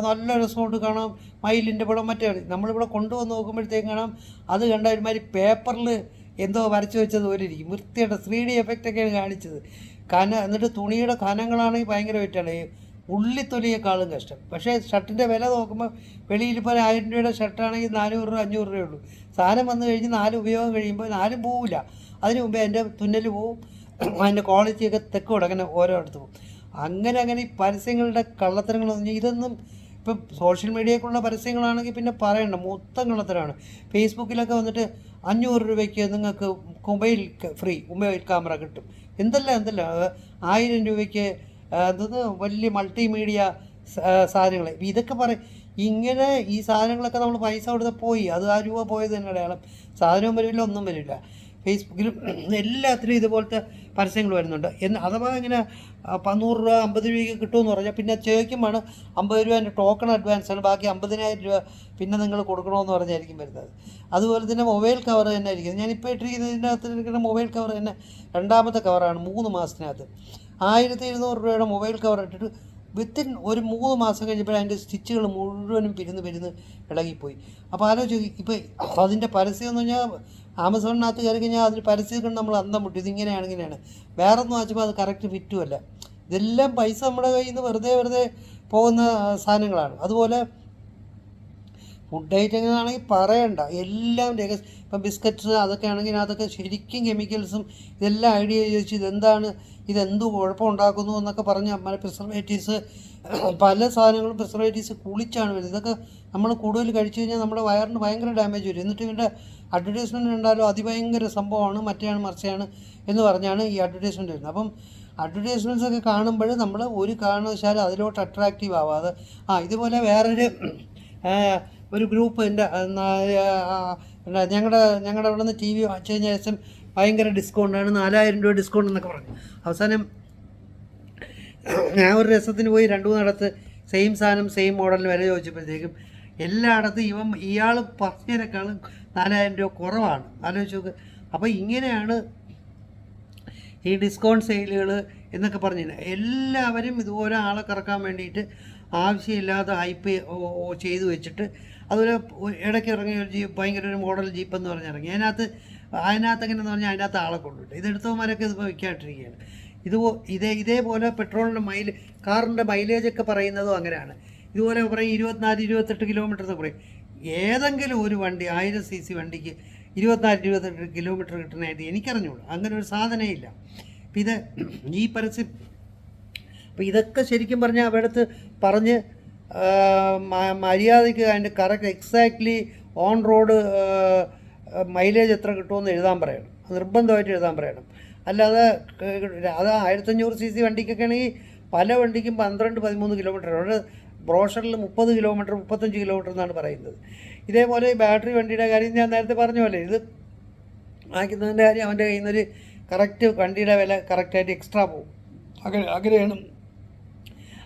നല്ല രസമുണ്ട് കാണാം. മയിലിന്റെ പടം മറ്റേ നമ്മളിവിടെ കൊണ്ടുവന്ന് നോക്കുമ്പോഴത്തേക്കും കാണാം അത് കണ്ട ഒരുമാതിരി പേപ്പറിൽ എന്തോ വരച്ച് വെച്ചത് പോലെ ഇരിക്കും. വൃത്തിയുടെ ത്രീ ഡി എഫക്റ്റൊക്കെയാണ് കാണിച്ചത്. കന എന്നിട്ട് തുണിയുടെ കനങ്ങളാണെങ്കിൽ ഭയങ്കര വെറ്റാണ്. ഈ ഉള്ളിത്തൊലിയേക്കാളും കഷ്ടം. പക്ഷേ ഷർട്ടിന്റെ വില നോക്കുമ്പോൾ വെളിയിൽ ഇപ്പോൾ ആയിരം രൂപയുടെ ഷർട്ടാണെങ്കിൽ നാനൂറ് രൂപ അഞ്ഞൂറ് രൂപയേ ഉള്ളൂ. സാധനം വന്നു കഴിഞ്ഞ് നാല് ഉപയോഗം കഴിയുമ്പോൾ നാലും പോവില്ല. അതിന് മുമ്പേ എന്റെ തുന്നൽ പോവും. അതിന്റെ ക്വാളിറ്റിയൊക്കെ തെക്ക് കൊടുക്കുന്ന അടുത്ത് പോകും അങ്ങനെ അങ്ങനെ ഈ പരസ്യങ്ങളുടെ കള്ളത്തരങ്ങളൊന്നും ഇതൊന്നും ഇപ്പം സോഷ്യൽ മീഡിയക്കുള്ള പരസ്യങ്ങളാണെങ്കിൽ പിന്നെ പറയണ്ട. മൊത്തം കള്ളത്തരമാണ്. ഫേസ്ബുക്കിലൊക്കെ വന്നിട്ട് അഞ്ഞൂറ് രൂപയ്ക്ക് നിങ്ങൾക്ക് മൊബൈൽ ഫ്രീ മൊബൈൽ ക്യാമറ കിട്ടും. എന്തല്ല എന്തല്ല? ആയിരം രൂപയ്ക്ക് എന്തത്? വലിയ മൾട്ടിമീഡിയ സാധനങ്ങൾ ഇതൊക്കെ പറയും ഇങ്ങനെ ഈ സാധനങ്ങളൊക്കെ നമ്മൾ പൈസ കൊടുത്ത് പോയി. അത് ആ രൂപ പോയത് തന്നെ അടയാളം. സാധനവും വരില്ല ഒന്നും വരില്ല. ഫേസ്ബുക്കിലും എല്ലാത്തിലും ഇതുപോലത്തെ പരസ്യങ്ങൾ വരുന്നുണ്ട്. എന്ന് അഥവാ ഇങ്ങനെ പന്നൂറ് രൂപ അമ്പത് രൂപയ്ക്ക് കിട്ടുമെന്ന് പറഞ്ഞാൽ പിന്നെ ചോദിക്കുമ്പോൾ അമ്പത് രൂപേന്റെ ടോക്കൺ അഡ്വാൻസ് ആണ് ബാക്കി അമ്പതിനായിരം രൂപ പിന്നെ നിങ്ങൾ കൊടുക്കണമെന്ന് പറഞ്ഞായിരിക്കും വരുന്നത്. അതുപോലെ തന്നെ മൊബൈൽ കവർ തന്നെ ആയിരിക്കും. ഞാനിപ്പോൾ ഇട്ടിരിക്കുന്നതിന്റെ അകത്ത് ഇരിക്കുന്ന മൊബൈൽ കവർ തന്നെ രണ്ടാമത്തെ കവറാണ് മൂന്ന് മാസത്തിനകത്ത്. ആയിരത്തി ഇരുന്നൂറ് രൂപയുടെ മൊബൈൽ കവർ ഇട്ടിട്ട് വിത്തിൻ ഒരു മൂന്ന് മാസം കഴിഞ്ഞപ്പോൾ അതിന്റെ സ്റ്റിച്ചുകൾ മുഴുവനും പിരിന്ന് പിരിന്ന് ഇളകിപ്പോയി. അപ്പോൾ ആലോചിച്ച് ഇപ്പോൾ അതിന്റെ പരസ്യം എന്ന് പറഞ്ഞാൽ ആമസോണിനകത്ത് കയറി കഴിഞ്ഞാൽ അതിന് പരസ്യം നമ്മൾ അന്തം മുട്ടി. ഇതിങ്ങനെയാണ് ഇങ്ങനെയാണ്. വേറെ ഒന്നും വായിച്ചപ്പോൾ അത് കറക്റ്റ് ഫിറ്റുമല്ല ഇതെല്ലാം പൈസ നമ്മുടെ കയ്യിൽ നിന്ന് വെറുതെ വെറുതെ പോകുന്ന സാധനങ്ങളാണ്. അതുപോലെ ഫുഡ് ഐറ്റങ്ങൾ ആണെങ്കിൽ പറയണ്ട. എല്ലാം രഹസ്യം ഇപ്പം ബിസ്ക്കറ്റ്സ് അതൊക്കെ ആണെങ്കിൽ അതൊക്കെ ശരിക്കും കെമിക്കൽസും ഇതെല്ലാം ഐഡിയ ചോദിച്ച് ഇതെന്താണ് ഇതെന്ത് കുഴപ്പമുണ്ടാക്കുന്നു എന്നൊക്കെ പറഞ്ഞ് അമ്മ പ്രിസർവേറ്റീവ്സ് പല സാധനങ്ങളും പ്രിസർവേറ്റീവ്സ് കുളിച്ചാണ് വരുന്നത്. ഇതൊക്കെ നമ്മൾ കൂടുതൽ കഴിച്ചു കഴിഞ്ഞാൽ നമ്മുടെ വയറിന് ഭയങ്കര ഡാമേജ് വരും. എന്നിട്ട് ഇതിന്റെ അഡ്വർടൈസ്മെന്റ് ഉണ്ടായാലും അതിഭയങ്കര സംഭവമാണ് മറ്റേയാണ് മറിച്ചാണ് എന്ന് പറഞ്ഞാണ് ഈ അഡ്വർടൈസ്മെന്റ് വരുന്നത്. അപ്പം അഡ്വർടൈസ്മെന്റ്സ് ഒക്കെ കാണുമ്പോൾ നമ്മൾ ഒരു കാരണവശാലും അതിലോട്ട് അട്രാക്റ്റീവ് ആവാതെ ആ ഇതുപോലെ വേറൊരു ഒരു ഗ്രൂപ്പ് എന്റെ ഞങ്ങളുടെ ഞങ്ങളുടെ അവിടെ നിന്ന് ടി വി വാച്ച് കഴിഞ്ഞ ശേഷം ഭയങ്കര ഡിസ്കൗണ്ടാണ് നാലായിരം രൂപ ഡിസ്കൗണ്ട് എന്നൊക്കെ പറഞ്ഞു. അവസാനം ഞാൻ ഒരു രസത്തിന് പോയി രണ്ടു മൂന്നിടത്ത് സെയിം സാധനം സെയിം മോഡലിന് വില ചോദിച്ചപ്പോഴത്തേക്കും എല്ലായിടത്തും ഇവൻ ഇയാൾ പറഞ്ഞതിനേക്കാളും നാലായിരം രൂപ കുറവാണ്. ആലോചിച്ച് നോക്ക്. അപ്പോൾ ഇങ്ങനെയാണ് ഈ ഡിസ്കൗണ്ട് സെയിലുകൾ എന്നൊക്കെ പറഞ്ഞു എല്ലാവരും ഇതുപോലെ ആളെ കറക്കാൻ വേണ്ടിയിട്ട് ആവശ്യമില്ലാതെ ഹൈപ്പ് ചെയ്തു വെച്ചിട്ട് അതുപോലെ ഇടയ്ക്ക് ഇറങ്ങിയ ഒരു ജീപ്പ് ഭയങ്കര ഒരു മോഡൽ ജീപ്പ് എന്ന് പറഞ്ഞിറങ്ങി. അതിനകത്ത് അതിനകത്ത് എങ്ങനെയെന്ന് പറഞ്ഞാൽ അതിനകത്ത് ആളെ കൊണ്ടുവിട്ട്. ഇതെടുത്തവന്മാരൊക്കെ ഇത് വയ്ക്കാണ്ടിരിക്കുകയാണ്. ഇത് ഇതേ ഇതേപോലെ പെട്രോളിന്റെ മൈൽ കാറിന്റെ മൈലേജൊക്കെ പറയുന്നതും അങ്ങനെയാണ്. ഇതുപോലെ പറയും ഇരുപത്തിനാല് ഇരുപത്തെട്ട് കിലോമീറ്റർ എന്ന് പറയും. ഏതെങ്കിലും ഒരു വണ്ടി ആയിരം സി സി വണ്ടിക്ക് ഇരുപത്തിനാല് ഇരുപത്തെട്ട് കിലോമീറ്റർ കിട്ടണമായിട്ട് എനിക്കറിഞ്ഞോളൂ അങ്ങനെ ഒരു സാധനമേ ഇല്ല അപ്പം ഇത് ഈ പരസ്യം അപ്പം ഇതൊക്കെ ശരിക്കും പറഞ്ഞാൽ അവിടുത്തെ പറഞ്ഞ് മര്യാദയ്ക്ക് അതിന്റെ correct exactly on road mileage എത്ര കിട്ടുമെന്ന് എഴുതാൻ പറയണം. നിർബന്ധമായിട്ട് എഴുതാൻ പറയണം. അല്ലാതെ അത് ആയിരത്തഞ്ഞൂറ് സി സി വണ്ടിക്കൊക്കെ ആണെങ്കിൽ പല വണ്ടിക്കും പന്ത്രണ്ട് പതിമൂന്ന് കിലോമീറ്റർ അവിടെ ബ്രോഷറിൽ മുപ്പത് കിലോമീറ്റർ മുപ്പത്തഞ്ച് കിലോമീറ്റർ എന്നാണ് പറയുന്നത്. ഇതേപോലെ ഈ ബാറ്ററി വണ്ടിയുടെ കാര്യം ഞാൻ നേരത്തെ പറഞ്ഞ പോലെ ഇത് വാങ്ങിക്കുന്നതിന്റെ കാര്യം അവന്റെ കയ്യിൽ നിന്നൊരു കറക്റ്റ് വണ്ടിയുടെ വില കറക്റ്റായിട്ട് എക്സ്ട്രാ പോകും. അങ്ങനെ അങ്ങനെയാണ്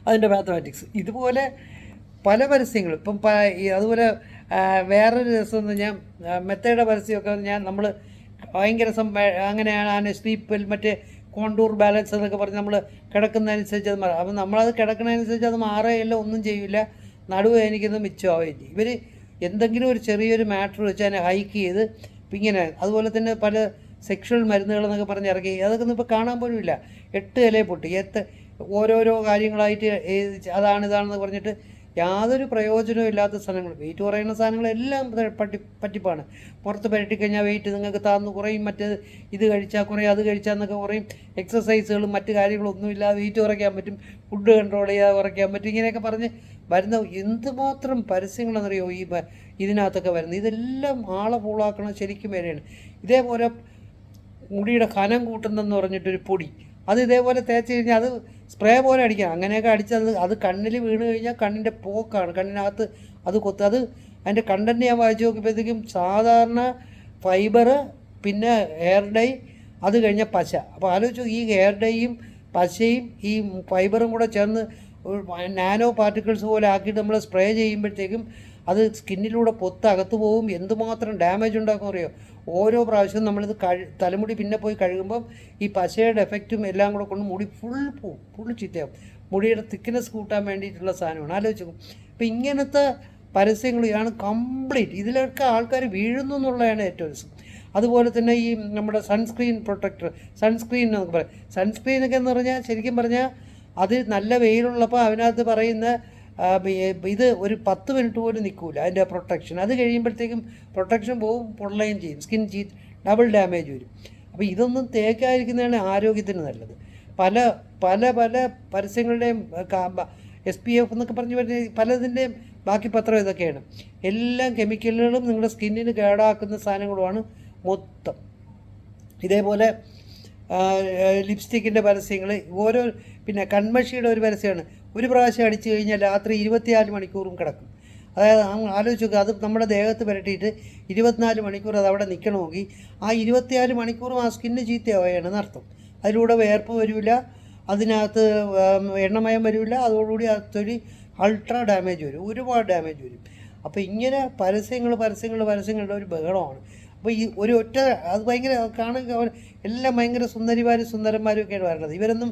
അതിന്റെ മാത്തമാറ്റിക്സ്. ഇതുപോലെ പല പരസ്യങ്ങളും. ഇപ്പം അതുപോലെ വേറൊരു രസം എന്ന് ഞാൻ മെത്തയുടെ പരസ്യമൊക്കെ ഞാൻ നമ്മൾ ഭയങ്കര അങ്ങനെയാണ് സ്ലീപ്പിൽ മറ്റേ കോണ്ടൂർ ബാലൻസ് എന്നൊക്കെ പറഞ്ഞ് നമ്മൾ കിടക്കുന്നതനുസരിച്ച് അത് മാറും. അപ്പം നമ്മളത് കിടക്കുന്നതനുസരിച്ച് അത് മാറുകയില്ല ഒന്നും ചെയ്യില്ല. നടുവ് എനിക്കൊന്ന് മിച്ചമാവുകയും ചെയ്യും. ഇവർ എന്തെങ്കിലും ഒരു ചെറിയൊരു മാറ്റർ വെച്ച് അതിനെ ഹൈക്ക് ചെയ്ത് ഇങ്ങനെ അതുപോലെ തന്നെ പല സെക്ഷൽ മരുന്നുകൾ എന്നൊക്കെ പറഞ്ഞ് ഇറക്കി അതൊക്കെ ഒന്നും ഇപ്പോൾ കാണാൻ പോലും ഇല്ല. എട്ട് ഇലയെ പൊട്ടി. എത്ത് ഓരോരോ കാര്യങ്ങളായിട്ട് അതാണ് ഇതാണെന്ന് പറഞ്ഞിട്ട് യാതൊരു പ്രയോജനവും ഇല്ലാത്ത സാധനങ്ങൾ. വെയിറ്റ് കുറയുന്ന സാധനങ്ങളെല്ലാം പട്ടി പറ്റിപ്പാണ്. പുറത്ത് പുരട്ടിക്കഴിഞ്ഞാൽ വെയിറ്റ് നിങ്ങൾക്ക് താന്ന് കുറയും. മറ്റേ ഇത് കഴിച്ചാൽ കുറയും അത് കഴിച്ചാൽ എന്നൊക്കെ കുറയും. എക്സസൈസുകളും മറ്റു കാര്യങ്ങളൊന്നും ഇല്ലാതെ വെയിറ്റ് കുറയ്ക്കാൻ പറ്റും. ഫുഡ് കൺട്രോൾ ചെയ്യാതെ കുറയ്ക്കാൻ പറ്റും. ഇങ്ങനെയൊക്കെ പറഞ്ഞ് വരുന്ന എന്തുമാത്രം പരസ്യങ്ങളെന്നറിയോ ഈ ഇതിനകത്തൊക്കെ വരുന്നത്? ഇതെല്ലാം ആളെ പൂളാക്കണം ശരിക്കും വരെയാണ് ഇതേപോലെ മുടിയുടെ കനം കൂട്ടുന്നെന്ന് പറഞ്ഞിട്ടൊരു പൊടി. അത് ഇതേപോലെ തേച്ച് കഴിഞ്ഞാൽ അത് സ്പ്രേ പോലെ അടിക്കാം അങ്ങനെയൊക്കെ അടിച്ചത് അത് കണ്ണിൽ വീണ് കഴിഞ്ഞാൽ കണ്ണിന്റെ പോക്കാണ്. കണ്ണിനകത്ത് അത് കൊത്ത് അത് അതിന്റെ കണ്ടന്റ് ഞാൻ വായിച്ച് നോക്കിയപ്പോഴത്തേക്കും സാധാരണ ഫൈബർ പിന്നെ ഹെയർ ഡൈ അത് കഴിഞ്ഞ പശ. അപ്പോൾ ആലോചിച്ചു ഈ ഹെയർ ഡൈയും പശയും ഈ ഫൈബറും കൂടെ ചേർന്ന് നാനോ പാർട്ടിക്കിൾസ് പോലെ ആക്കിയിട്ട് നമ്മൾ സ്പ്രേ ചെയ്യുമ്പോഴത്തേക്കും അത് സ്കിന്നിലൂടെ പൊത്ത് അകത്ത് പോവും എന്തുമാത്രം ഡാമേജ് ഉണ്ടാക്കും അറിയോ? ഓരോ പ്രാവശ്യവും നമ്മളിത് കഴു തലമുടി പിന്നെ പോയി കഴുകുമ്പം ഈ പശയുടെ എഫക്റ്റും എല്ലാം കൂടെ കൊണ്ട് മുടി ഫുൾ ഫുൾ ചീത്തയാവും. മുടിയുടെ തിക്നെസ് കൂട്ടാൻ വേണ്ടിയിട്ടുള്ള സാധനമാണ്. ആലോചിച്ചു അപ്പം ഇങ്ങനത്തെ പരസ്യങ്ങൾ ഇതാണ് കംപ്ലീറ്റ് ഇതിലൊക്കെ ആൾക്കാർ വീഴുന്നു എന്നുള്ളതാണ് ഏറ്റവും രസം. അതുപോലെ തന്നെ ഈ നമ്മുടെ സൺസ്ക്രീൻ പ്രൊട്ടക്ടർ സൺസ്ക്രീൻ എന്നൊക്കെ പറയാം. സൺസ്ക്രീനൊക്കെ എന്ന് പറഞ്ഞാൽ ശരിക്കും പറഞ്ഞാൽ അത് നല്ല വെയിലുള്ളപ്പോൾ അതിനകത്ത് പറയുന്ന ഇത് ഒരു പത്ത് മിനിറ്റ് പോലും നിൽക്കില്ല അതിന്റെ പ്രൊട്ടക്ഷൻ. അത് കഴിയുമ്പോഴത്തേക്കും പ്രൊട്ടക്ഷൻ പോവും പൊള്ളയും ചെയ്യും. സ്കിൻ ചീ ഡബിൾ ഡാമേജ് വരും. അപ്പോൾ ഇതൊന്നും തേക്കാതിരിക്കുന്നതാണ് ആരോഗ്യത്തിന് നല്ലത്. പല പല പല പരസ്യങ്ങളുടെയും എസ് പി എഫ് എന്നൊക്കെ പറഞ്ഞ് പറഞ്ഞ പലതിന്റെയും ബാക്കി പത്രം ഇതൊക്കെയാണ്. എല്ലാ കെമിക്കലുകളും നിങ്ങളുടെ സ്കിന്നിന് കേടാക്കുന്ന സാധനങ്ങളുമാണ് മൊത്തം. ഇതേപോലെ ലിപ്സ്റ്റിക്കിന്റെ പരസ്യങ്ങൾ ഓരോ പിന്നെ കൺമഷിയുടെ ഒരു പരസ്യമാണ്. ഒരു പ്രാവശ്യം അടിച്ചു കഴിഞ്ഞാൽ രാത്രി ഇരുപത്തിനാല് മണിക്കൂറും കിടക്കും. അതായത് നമ്മൾ ആലോചിച്ച് നോക്കുക അത് നമ്മുടെ ദേഹത്ത് പുരട്ടിയിട്ട് ഇരുപത്തിനാല് മണിക്കൂർ അത് അവിടെ നിൽക്കണമെങ്കിൽ ആ ഇരുപത്തിനാല് മണിക്കൂറും ആ സ്കിന്ന് ചീത്തയാവുകയാണ് അർത്ഥം അതിലൂടെ വേർപ്പ് വരില്ല അതിനകത്ത് എണ്ണമയം വരില്ല അതോടുകൂടി അതൊരു അൾട്രാ ഡാമേജ് വരും ഒരുപാട് ഡാമേജ് വരും. അപ്പോൾ ഇങ്ങനെ പരസ്യങ്ങൾ പരസ്യങ്ങൾ പരസ്യങ്ങളുടെ ഒരു ബഹളമാണ്. അപ്പോൾ ഈ ഒരു ഒറ്റ അത് ഭയങ്കര കാണുക എല്ലാം ഭയങ്കര സുന്ദരിമാരും സുന്ദരന്മാരും ഒക്കെയാണ് വരുന്നത് ഇവരൊന്നും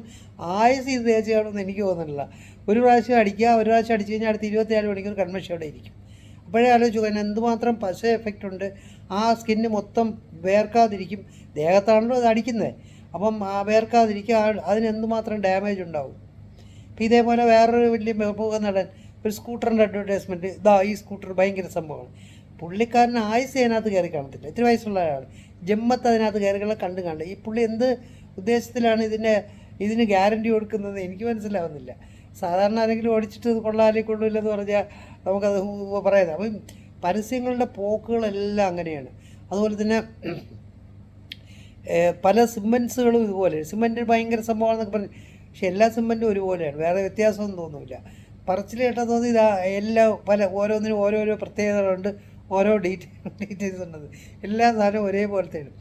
ആയുസ് ഇത് തേച്ച് കാണുമെന്ന് എനിക്ക് തോന്നുന്നില്ല. ഒരു പ്രാവശ്യം അടിക്കുക ഒരു പ്രാവശ്യം അടിച്ചു കഴിഞ്ഞാൽ അടുത്ത ഇരുപത്തിനാല് മണിക്കൂർ കൺമഷി അവിടെ ഇരിക്കും. അപ്പോഴേ ആലോചിച്ചു അതിന് എന്തുമാത്രം പശ എഫക്റ്റ് ഉണ്ട്? ആ സ്കിന്ന് മൊത്തം വേർക്കാതിരിക്കും. ദേഹത്താണല്ലോ അത് അടിക്കുന്നത് അപ്പം ആ വേർക്കാതിരിക്കുക അതിന് എന്തുമാത്രം ഡാമേജ് ഉണ്ടാവും? ഇപ്പം ഇതേപോലെ വേറൊരു വലിയ മുഖ നടൻ ഒരു സ്കൂട്ടറിന്റെ അഡ്വർടൈസ്മെന്റ് ഇതാ ഈ സ്കൂട്ടർ ഭയങ്കര സംഭവമാണ്. പുള്ളിക്കാരൻ ആയുസ് അതിനകത്ത് കയറി കാണത്തില്ല. ഇത്തിരി വയസ്സുള്ള ആളാണ്. ജമ്മത്ത് അതിനകത്ത് കയറികളെ കണ്ടും കണ്ട് ഈ പുള്ളി എന്ത് ഉദ്ദേശത്തിലാണ് ഇതിന്റെ ഇതിന് ഗ്യാരണ്ടി കൊടുക്കുന്നത് എനിക്ക് മനസ്സിലാവുന്നില്ല. സാധാരണ ആരെങ്കിലും ഓടിച്ചിട്ട് കൊള്ളാലേ കൊള്ളില്ലെന്ന് പറഞ്ഞാൽ നമുക്കത് പറയാം അപ്പം പരസ്യങ്ങളുടെ പോക്കുകളെല്ലാം അങ്ങനെയാണ്. അതുപോലെ തന്നെ പല സിമ്മൻസുകളും ഇതുപോലെ. സിമെന്റ് ഭയങ്കര സംഭവമാണെന്നൊക്കെ പറഞ്ഞു. പക്ഷെ എല്ലാ സിമ്മന്റും ഒരുപോലെയാണ്. വേറെ വ്യത്യാസമൊന്നും തോന്നുന്നില്ല പറച്ചിൽ കേട്ടാൽ തോന്നി ഇതാ എല്ലാ പല ഓരോന്നിനും ഓരോരോ പ്രത്യേകതകളുണ്ട്. ഓരോ ഡീറ്റെയിൽ ഡീറ്റെയിൽസ് ഉണ്ടത് എല്ലാ സാധനവും ഒരേപോലത്തെയാണ്.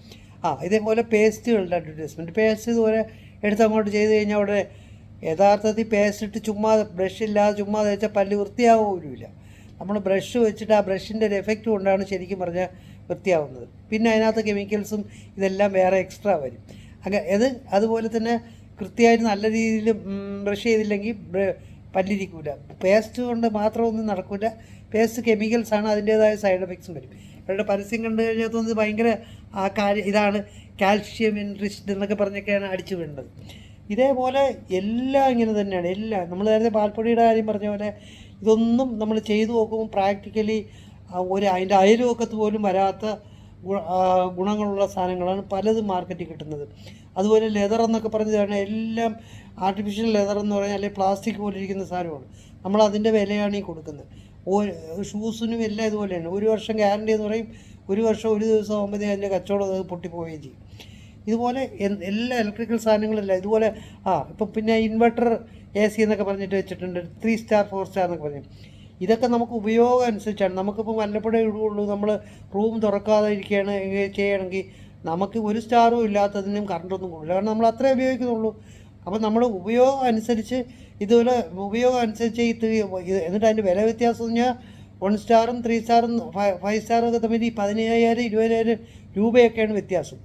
ആ ഇതേപോലെ പേസ്റ്റുകളുടെ അഡ്വർടൈസ്മെന്റ്. പേസ്റ്റ് ഇതുപോലെ എടുത്ത് അങ്ങോട്ട് ചെയ്ത് കഴിഞ്ഞാൽ അവിടെ യഥാർത്ഥത്തിൽ പേസ്റ്റ് ഇട്ട് ചുമ്മാ ബ്രഷ് ഇല്ലാതെ ചുമ്മാ തേച്ചാൽ പല്ല് വൃത്തിയാവുകയില്ല നമ്മൾ ബ്രഷ് വെച്ചിട്ട് ആ ബ്രഷിന്റെ ഒരു എഫക്റ്റ് കൊണ്ടാണ് ശരിക്കും പറഞ്ഞാൽ വൃത്തിയാവുന്നത്. പിന്നെ അതിനകത്ത് കെമിക്കൽസും ഇതെല്ലാം വേറെ എക്സ്ട്രാ വരും. അങ്ങനെ അത് അതുപോലെ തന്നെ കൃത്യമായിട്ട് നല്ല രീതിയിൽ ബ്രഷ് ചെയ്തില്ലെങ്കിൽ പല്ലിരിക്കില്ല പേസ്റ്റ് കൊണ്ട് മാത്രമൊന്നും നടക്കില്ല പേസ്റ്റ് കെമിക്കൽസാണ് അതിന്റേതായ സൈഡ് എഫക്ട്സും വരും. ഇവരുടെ പരസ്യം കണ്ടു കഴിഞ്ഞാൽ തോന്നുന്നത് ഭയങ്കര ആ കാര്യം ഇതാണ് കാൽഷ്യം ഇൻട്രിസ്റ്റ് എന്നൊക്കെ പറഞ്ഞൊക്കെയാണ് അടിച്ചു വീണത് ഇതേപോലെ എല്ലാം ഇങ്ങനെ തന്നെയാണ് എല്ലാം. നമ്മൾ നേരത്തെ പാൽപ്പൊടിയുടെ കാര്യം പറഞ്ഞ പോലെ ഇതൊന്നും നമ്മൾ ചെയ്തു നോക്കുമ്പോൾ പ്രാക്ടിക്കലി ഒരു അതിന്റെ അയൽവക്കത്ത് പോലും വരാത്ത ഗുണങ്ങളുള്ള സാധനങ്ങളാണ് പലതും മാർക്കറ്റിൽ കിട്ടുന്നത്. അതുപോലെ ലെതർ എന്നൊക്കെ പറഞ്ഞു തരണം എല്ലാം ആർട്ടിഫിഷ്യൽ ലെതർ എന്ന് പറഞ്ഞാൽ അല്ലെങ്കിൽ പ്ലാസ്റ്റിക് പോലെ ഇരിക്കുന്ന സാധനമാണ്. നമ്മൾ അതിന്റെ വിലയാണ് ഈ കൊടുക്കുന്നത്. ഓ ഷൂസിനും എല്ലാം ഇതുപോലെയാണ്. ഒരു വർഷം ഗ്യാരണ്ടി എന്ന് പറയും ഒരു വർഷം ഒരു ദിവസം ആകുമ്പോഴത്തേക്കും അതിന്റെ കച്ചവടം അത് പൊട്ടിപ്പോവുകയും ചെയ്യും. ഇതുപോലെ എല്ലാ ഇലക്ട്രിക്കൽ സാധനങ്ങളല്ല ഇതുപോലെ ആ ഇപ്പം പിന്നെ ഇൻവെർട്ടർ എ സി എന്നൊക്കെ പറഞ്ഞിട്ട് വെച്ചിട്ടുണ്ട് ത്രീ സ്റ്റാർ ഫോർ സ്റ്റാർ എന്നൊക്കെ പറഞ്ഞു. ഇതൊക്കെ നമുക്ക് ഉപയോഗം അനുസരിച്ചാണ്. നമുക്കിപ്പോൾ വല്ലപ്പോഴേ ഇടുകയുള്ളൂ നമ്മൾ റൂം തുറക്കാതെ ഇരിക്കുകയാണ് ചെയ്യണമെങ്കിൽ നമുക്ക് ഒരു സ്റ്റാറും ഇല്ലാത്തതിനും കറണ്ടൊന്നും കൂടില്ല കാരണം നമ്മൾ അത്രേ ഉപയോഗിക്കുന്നുള്ളൂ. അപ്പോൾ നമ്മൾ ഉപയോഗം അനുസരിച്ച് ഇതുപോലെ ഉപയോഗം അനുസരിച്ച് ഈ എന്നിട്ട് അതിന്റെ വില വ്യത്യാസം എന്ന് പറഞ്ഞാൽ വൺ സ്റ്റാറും ത്രീ സ്റ്റാറും ഫൈവ് സ്റ്റാറും ഒക്കെ തമ്മിൽ ഈ പതിനയ്യായിരം ഇരുപതിനായിരം രൂപയൊക്കെയാണ് വ്യത്യാസം.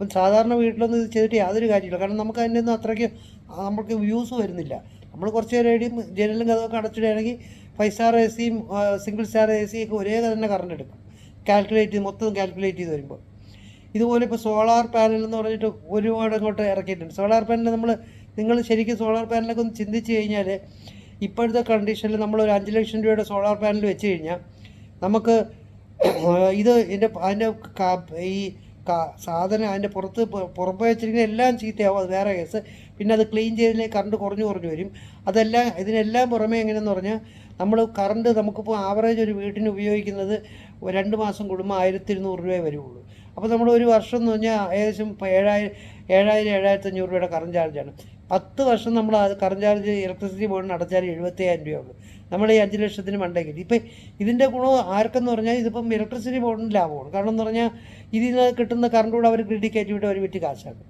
അപ്പം സാധാരണ വീട്ടിലൊന്നും ഇത് ചെയ്തിട്ട് യാതൊരു കാര്യമില്ല. കാരണം നമുക്ക് അതിന്റെ ഒന്നും അത്രയ്ക്ക് നമ്മൾക്ക് വ്യൂസ് വരുന്നില്ല. നമ്മൾ കുറച്ച് നേരം ജനലും കഥമൊക്കെ അടച്ചിടുകയാണെങ്കിൽ ഫൈവ് സ്റ്റാർ എ സിയും സിംഗിൾ സ്റ്റാർ എ സിയും ഒക്കെ ഒരേ തന്നെ കറണ്ട് എടുക്കും. കാൽക്കുലേറ്റ് ചെയ്ത് മൊത്തം കാൽക്കുലേറ്റ് ചെയ്ത് വരുമ്പോൾ. ഇതുപോലെ ഇപ്പോൾ സോളാർ പാനൽ എന്ന് പറഞ്ഞിട്ട് ഒരുപാട് അങ്ങോട്ട് ഇറക്കിയിട്ടുണ്ട്. സോളാർ പാനൽ നമ്മൾ നിങ്ങൾ ശരിക്കും സോളാർ പാനലൊക്കെ ഒന്ന് ചിന്തിച്ച് കഴിഞ്ഞാൽ ഇപ്പോഴത്തെ കണ്ടീഷനിൽ നമ്മൾ ഒരു അഞ്ച് ലക്ഷം രൂപയുടെ സോളാർ പാനൽ വെച്ച് കഴിഞ്ഞാൽ നമുക്ക് ഇത് ഇതിന്റെ അതിന്റെ ഈ സാധനം അതിന്റെ പുറത്ത് പുറമ്പ് വെച്ചിരിക്കുന്ന എല്ലാം ചീത്തയാവും. അത് വേറെ കേസ്. പിന്നെ അത് ക്ലീൻ ചെയ്തതിലേക്ക് കറണ്ട് കുറഞ്ഞു കുറഞ്ഞു വരും. അതെല്ലാം ഇതിനെല്ലാം പുറമേ എങ്ങനെയെന്ന് പറഞ്ഞാൽ നമ്മൾ കറണ്ട് നമുക്കിപ്പോൾ ആവറേജ് ഒരു വീട്ടിന് ഉപയോഗിക്കുന്നത് രണ്ട് മാസം കൂടുമ്പോൾ ആയിരത്തി ഇരുന്നൂറ് രൂപയെ വരുള്ളൂ അപ്പോൾ നമ്മൾ ഒരു വർഷം എന്ന് പറഞ്ഞാൽ ഏകദേശം ഏഴായിരം ഏഴായിരം ഏഴായിരത്തി അഞ്ഞൂറ് രൂപയുടെ കറണ്ട് ചാർജാണ് പത്ത് വർഷം നമ്മൾ അത് കറണ്ട് ചാർജ് ഇലക്ട്രിസിറ്റി ബോർഡിന് അടച്ചാൽ എഴുപത്തയ്യായിരം രൂപയുള്ളൂ നമ്മൾ ഈ അഞ്ച് ലക്ഷത്തിന് മണ്ടേ കിട്ടി. ഇപ്പം ഇതിന്റെ ഗുണം ആർക്കെന്ന് പറഞ്ഞാൽ ഇതിപ്പം ഇലക്ട്രിസിറ്റി ബോർഡിന് ലാഭമാണ്. കാരണം എന്ന് പറഞ്ഞാൽ ഇതിൽ നിന്ന് കിട്ടുന്ന കറണ്ട് കൂടെ അവർ കയറ്റി വിട്ട് അവർ വിറ്റ് കാശാക്കും.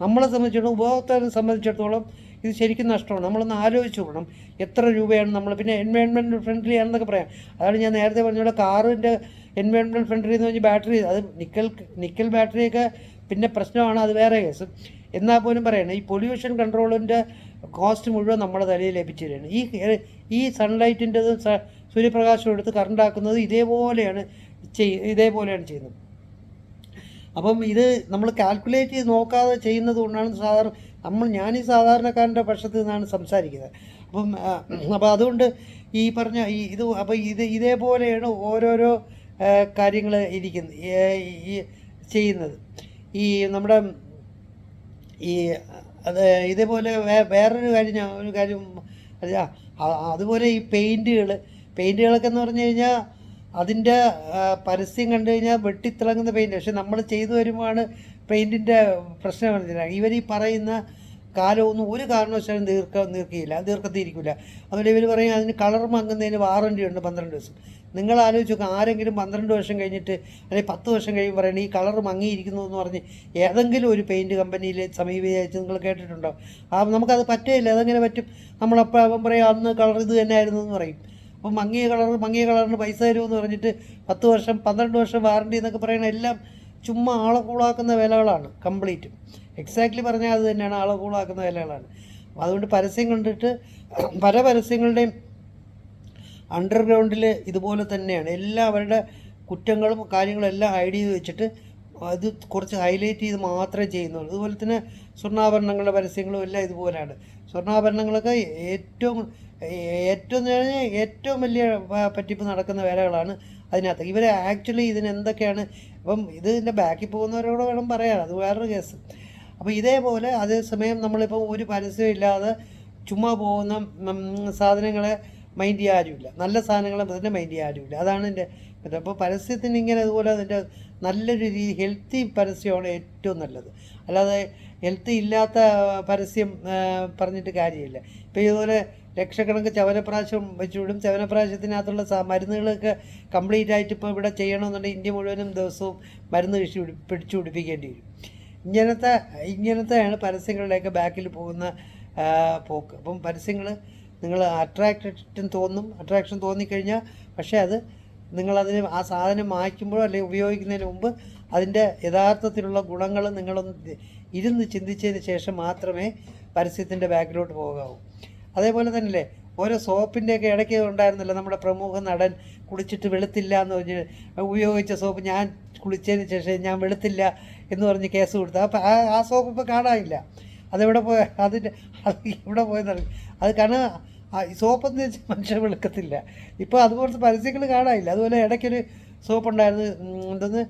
നമ്മളെ സംബന്ധിച്ചിടത്തോളം ഉപഭോക്താവിനെ സംബന്ധിച്ചിടത്തോളം ഇത് ശരിക്കും നഷ്ടമാണ്. നമ്മളൊന്ന് ആലോചിച്ച് കൊള്ളണം എത്ര രൂപയാണ് നമ്മൾ പിന്നെ എൻവയോൺമെന്റ് ഫ്രണ്ട്ലി ആണെന്നൊക്കെ പറയാം. അതാണ് ഞാൻ നേരത്തെ പറഞ്ഞ കാറിന്റെ എൻവയോൺമെന്റ് ഫ്രണ്ട്ലി എന്ന് പറഞ്ഞാൽ ബാറ്ററി അത് നിക്കൽ നിക്കൽ ബാറ്ററിയൊക്കെ പിന്നെ പ്രശ്നമാണ് അത് വേറെ കേസ് എന്നാൽ പോലും പറയണം ഈ പൊല്യൂഷൻ കൺട്രോളിന്റെ കോസ്റ്റ് മുഴുവൻ നമ്മുടെ തലയിൽ ലഭിച്ചു തരികയാണ് ഈ ഈ സൺലൈറ്റിന്റെത് സൂര്യപ്രകാശം എടുത്ത് കറണ്ടാക്കുന്നത് ഇതേപോലെയാണ് ചെയ് ഇതേപോലെയാണ് ചെയ്യുന്നത്. അപ്പം ഇത് നമ്മൾ കാൽക്കുലേറ്റ് ചെയ്ത് നോക്കാതെ ചെയ്യുന്നത് കൊണ്ടാണ് സാധാരണ നമ്മൾ ഞാൻ ഈ സാധാരണക്കാരന്റെ പക്ഷത്തു നിന്നാണ് സംസാരിക്കുന്നത്. അപ്പം അപ്പോൾ അതുകൊണ്ട് ഈ പറഞ്ഞ ഈ ഇത് അപ്പോൾ ഇത് ഇതേപോലെയാണ് ഓരോരോ കാര്യങ്ങൾ ഇരിക്കുന്നത് ഈ ചെയ്യുന്നത്. ഈ നമ്മുടെ ഈ അത് ഇതേപോലെ വേറൊരു കാര്യം ഞാൻ ഒരു കാര്യം അറിയാം അതുപോലെ ഈ പെയിന്റുകൾ പെയിന്റുകളൊക്കെ എന്ന് പറഞ്ഞു കഴിഞ്ഞാൽ അതിന്റെ പരസ്യം കണ്ടു കഴിഞ്ഞാൽ വെട്ടിത്തിളങ്ങുന്ന പെയിന്റ് പക്ഷെ നമ്മൾ ചെയ്തു വരുമ്പോഴാണ് പെയിന്റിന്റെ പ്രശ്നം മനസ്സിലാക്കുക ഇവർ ഈ പറയുന്ന കാലമൊന്നും ഒരു കാരണവശാലും ദീർഘ ദീർഘയില്ല ദീർഘത്തിരിക്കില്ല അതുപോലെ ഇവർ പറയും അതിന് കളർ മങ്ങുന്നതിന് വാറണ്ടി ഉണ്ട് പന്ത്രണ്ട് ദിവസം. നിങ്ങൾ ആലോചിച്ച് നോക്കുക ആരെങ്കിലും പന്ത്രണ്ട് വർഷം കഴിഞ്ഞിട്ട് അല്ലെങ്കിൽ പത്ത് വർഷം കഴിയുമ്പോൾ പറയണേ ഈ കളർ മങ്ങിയിരിക്കുന്നു എന്ന് പറഞ്ഞ് ഏതെങ്കിലും ഒരു പെയിന്റ് കമ്പനിയിൽ സമീപിച്ച് നിങ്ങൾ കേട്ടിട്ടുണ്ടോ? ആ നമുക്കത് പറ്റില്ല അതെങ്ങനെ പറ്റും? നമ്മളപ്പോൾ അവൻ പറയും അന്ന് കളർ ഇത് തന്നെ ആയിരുന്നു എന്ന് പറയും. അപ്പം മങ്ങിയ കളർ മങ്ങിയ കളറിന് പൈസ തരുമെന്ന് പറഞ്ഞിട്ട് പത്ത് വർഷം പന്ത്രണ്ട് വർഷം വാറണ്ടി എന്നൊക്കെ പറയുന്ന എല്ലാം ചുമ്മാ ആളെ കൂളാക്കുന്ന വിലകളാണ് കംപ്ലീറ്റും എക്സാക്ട്ലി പറഞ്ഞാൽ അത് തന്നെയാണ് ആളെ കൂളാക്കുന്ന വിലകളാണ്. അതുകൊണ്ട് പരസ്യം കണ്ടിട്ട് പല പരസ്യങ്ങളുടെയും അണ്ടർഗ്രൗണ്ടിൽ ഇതുപോലെ തന്നെയാണ്. എല്ലാ അവരുടെ കുറ്റങ്ങളും കാര്യങ്ങളും എല്ലാം ഹൈഡ് ചെയ്ത് വെച്ചിട്ട് അത് കുറച്ച് ഹൈലൈറ്റ് ചെയ്ത് മാത്രമേ ചെയ്യുന്നുള്ളൂ. അതുപോലെ തന്നെ സ്വർണാഭരണങ്ങളുടെ പരസ്യങ്ങളും എല്ലാം ഇതുപോലെയാണ്. സ്വർണാഭരണങ്ങളൊക്കെ ഏറ്റവും ഏറ്റവും ഏറ്റവും വലിയ പറ്റിപ്പ് നടക്കുന്ന വേലകളാണ് അതിനകത്ത്. ഇവർ ആക്ച്വലി ഇതിനെന്തൊക്കെയാണ് അപ്പം ഇതിന്റെ ബാക്കിൽ പോകുന്നവരോട് വേണം പറയാൻ. അത് വേറൊരു കേസ് അപ്പോൾ ഇതേപോലെ അതേസമയം നമ്മളിപ്പോൾ ഒരു പരസ്യം ഇല്ലാതെ ചുമ്മാ പോകുന്ന സാധനങ്ങളെ മൈൻഡ് ചെയ്യാൻ ആരുമില്ല നല്ല സാധനങ്ങളെ തന്നെ മൈൻഡ് ചെയ്യാൻ ആരുമില്ല അതാണ് എന്റെ മറ്റേ അപ്പോൾ പരസ്യത്തിന് ഇങ്ങനെ അതുപോലെ അതിന്റെ നല്ലൊരു രീതി ഹെൽത്തി പരസ്യമാണ് ഏറ്റവും നല്ലത്. അല്ലാതെ ഹെൽത്തി ഇല്ലാത്ത പരസ്യം പറഞ്ഞിട്ട് കാര്യമില്ല. ഇപ്പോൾ ഇതുപോലെ ലക്ഷക്കണക്ക് ചവനപ്രാശം വെച്ചുവിടും. ചവനപ്രാശത്തിനകത്തുള്ള മരുന്നുകളൊക്കെ കംപ്ലീറ്റ് ആയിട്ട് ഇപ്പോൾ ഇവിടെ ചെയ്യണമെന്നുണ്ടെങ്കിൽ ഇന്ത്യ മുഴുവനും ദിവസവും മരുന്ന് കൃഷി പിടി പിടിച്ചു പിടിപ്പിക്കേണ്ടി വരും. ഇങ്ങനത്തെ ഇങ്ങനത്തെയാണ് പരസ്യങ്ങളുടെയൊക്കെ ബാക്കിൽ പോകുന്ന പോക്ക്. അപ്പം പരസ്യങ്ങൾ നിങ്ങൾ അട്രാക്ഷൻ തോന്നും അട്രാക്ഷൻ തോന്നിക്കഴിഞ്ഞാൽ പക്ഷേ അത് നിങ്ങളതിന് ആ സാധനം മായ്ക്കുമ്പോഴോ അല്ലെങ്കിൽ ഉപയോഗിക്കുന്നതിന് മുമ്പ് അതിന്റെ യഥാർത്ഥത്തിലുള്ള ഗുണങ്ങൾ നിങ്ങളൊന്ന് ഇരുന്ന് ചിന്തിച്ചതിന് ശേഷം മാത്രമേ പരസ്യത്തിന്റെ ബാക്കിലോട്ട് പോകാവൂ. അതേപോലെ തന്നെ ഓരോ സോപ്പിന്റെയൊക്കെ ഇടയ്ക്ക് ഉണ്ടായിരുന്നല്ലോ നമ്മുടെ പ്രമുഖ നടൻ കുളിച്ചിട്ട് വെളുത്തില്ല എന്ന് പറഞ്ഞ് ഉപയോഗിച്ച സോപ്പ് ഞാൻ കുളിച്ചതിന് ശേഷം ഞാൻ വെളുത്തില്ല എന്ന് പറഞ്ഞ് കേസ് കൊടുത്തു അപ്പോൾ ആ ആ സോപ്പ് ഇപ്പോൾ കാണാനില്ല. അതെവിടെ പോയ അതിന്റെ അത് എവിടെ പോയെന്നറിയും അത് കാരണം ആ ഈ സോപ്പെന്ന് വെച്ചാൽ മനുഷ്യൻ വെളുക്കത്തില്ല. ഇപ്പോൾ അതുപോലത്തെ പരസ്യങ്ങൾ കാണാനില്ല. അതുപോലെ ഇടയ്ക്കൊരു സോപ്പ് ഉണ്ടായിരുന്നു എന്തെന്ന്?